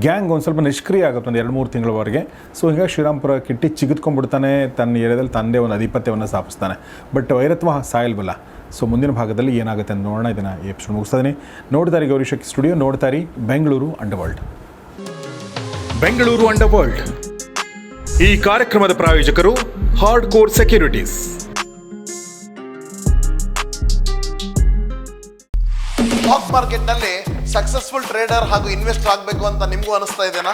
ಗ್ಯಾಂಗ್ ಒಂದು ಸ್ವಲ್ಪ ನಿಷ್ಕ್ರಿಯ ಆಗುತ್ತೆ ಒಂದು ಎರಡು ಮೂರು ತಿಂಗಳವರೆಗೆ. ಸೊ ಹೀಗಾಗಿ ಶ್ರೀರಾಮ್ಪುರ ಕಿಟ್ಟಿ ಚಿಗಿದ್ಕೊಂಡ್ಬಿಡ್ತಾನೆ ತನ್ನ ಏರಿಯಾದಲ್ಲಿ ತಂದೆ ಒಂದು ಅಧಿಪತ್ಯವನ್ನು ಸ್ಥಾಪಿಸ್ತಾನೆ. ಬಟ್ ವೈರತ್ವ ಸಾಯಲ್ವಲ್ಲ. ಸೊ ಮುಂದಿನ ಭಾಗದಲ್ಲಿ ಏನಾಗುತ್ತೆ ಅಂತ ನೋಡೋಣ. ಇದನ್ನು ಎಪಿಸೋಡ್ ಮುಗಿಸ್ತಾ ಇದ್ದೀನಿ ನೋಡ್ತಾರೆ ಗೌರಿ ಶಕ್ತಿ ಸ್ಟುಡಿಯೋ ನೋಡ್ತಾರಿ Bengaluru under world Bengaluru under world ಈ ಕಾರ್ಯಕ್ರಮದ ಪ್ರಾಯೋಜಕರು ಹಾರ್ಡ್ ಕೋರ್ ಸೆಕ್ಯೂರಿಟೀಸ್ ಸ್ಟಾಕ್ ಮಾರ್ಕೆಟ್ನಲ್ಲಿ ಸಕ್ಸಸ್ಫುಲ್ ಟ್ರೇಡರ್ ಹಾಗೂ ಇನ್ವೆಸ್ಟರ್ ಆಗಬೇಕು ಅಂತ ನಿಮಗೂ ಅನಿಸ್ತಾ ಇದೆನಾ?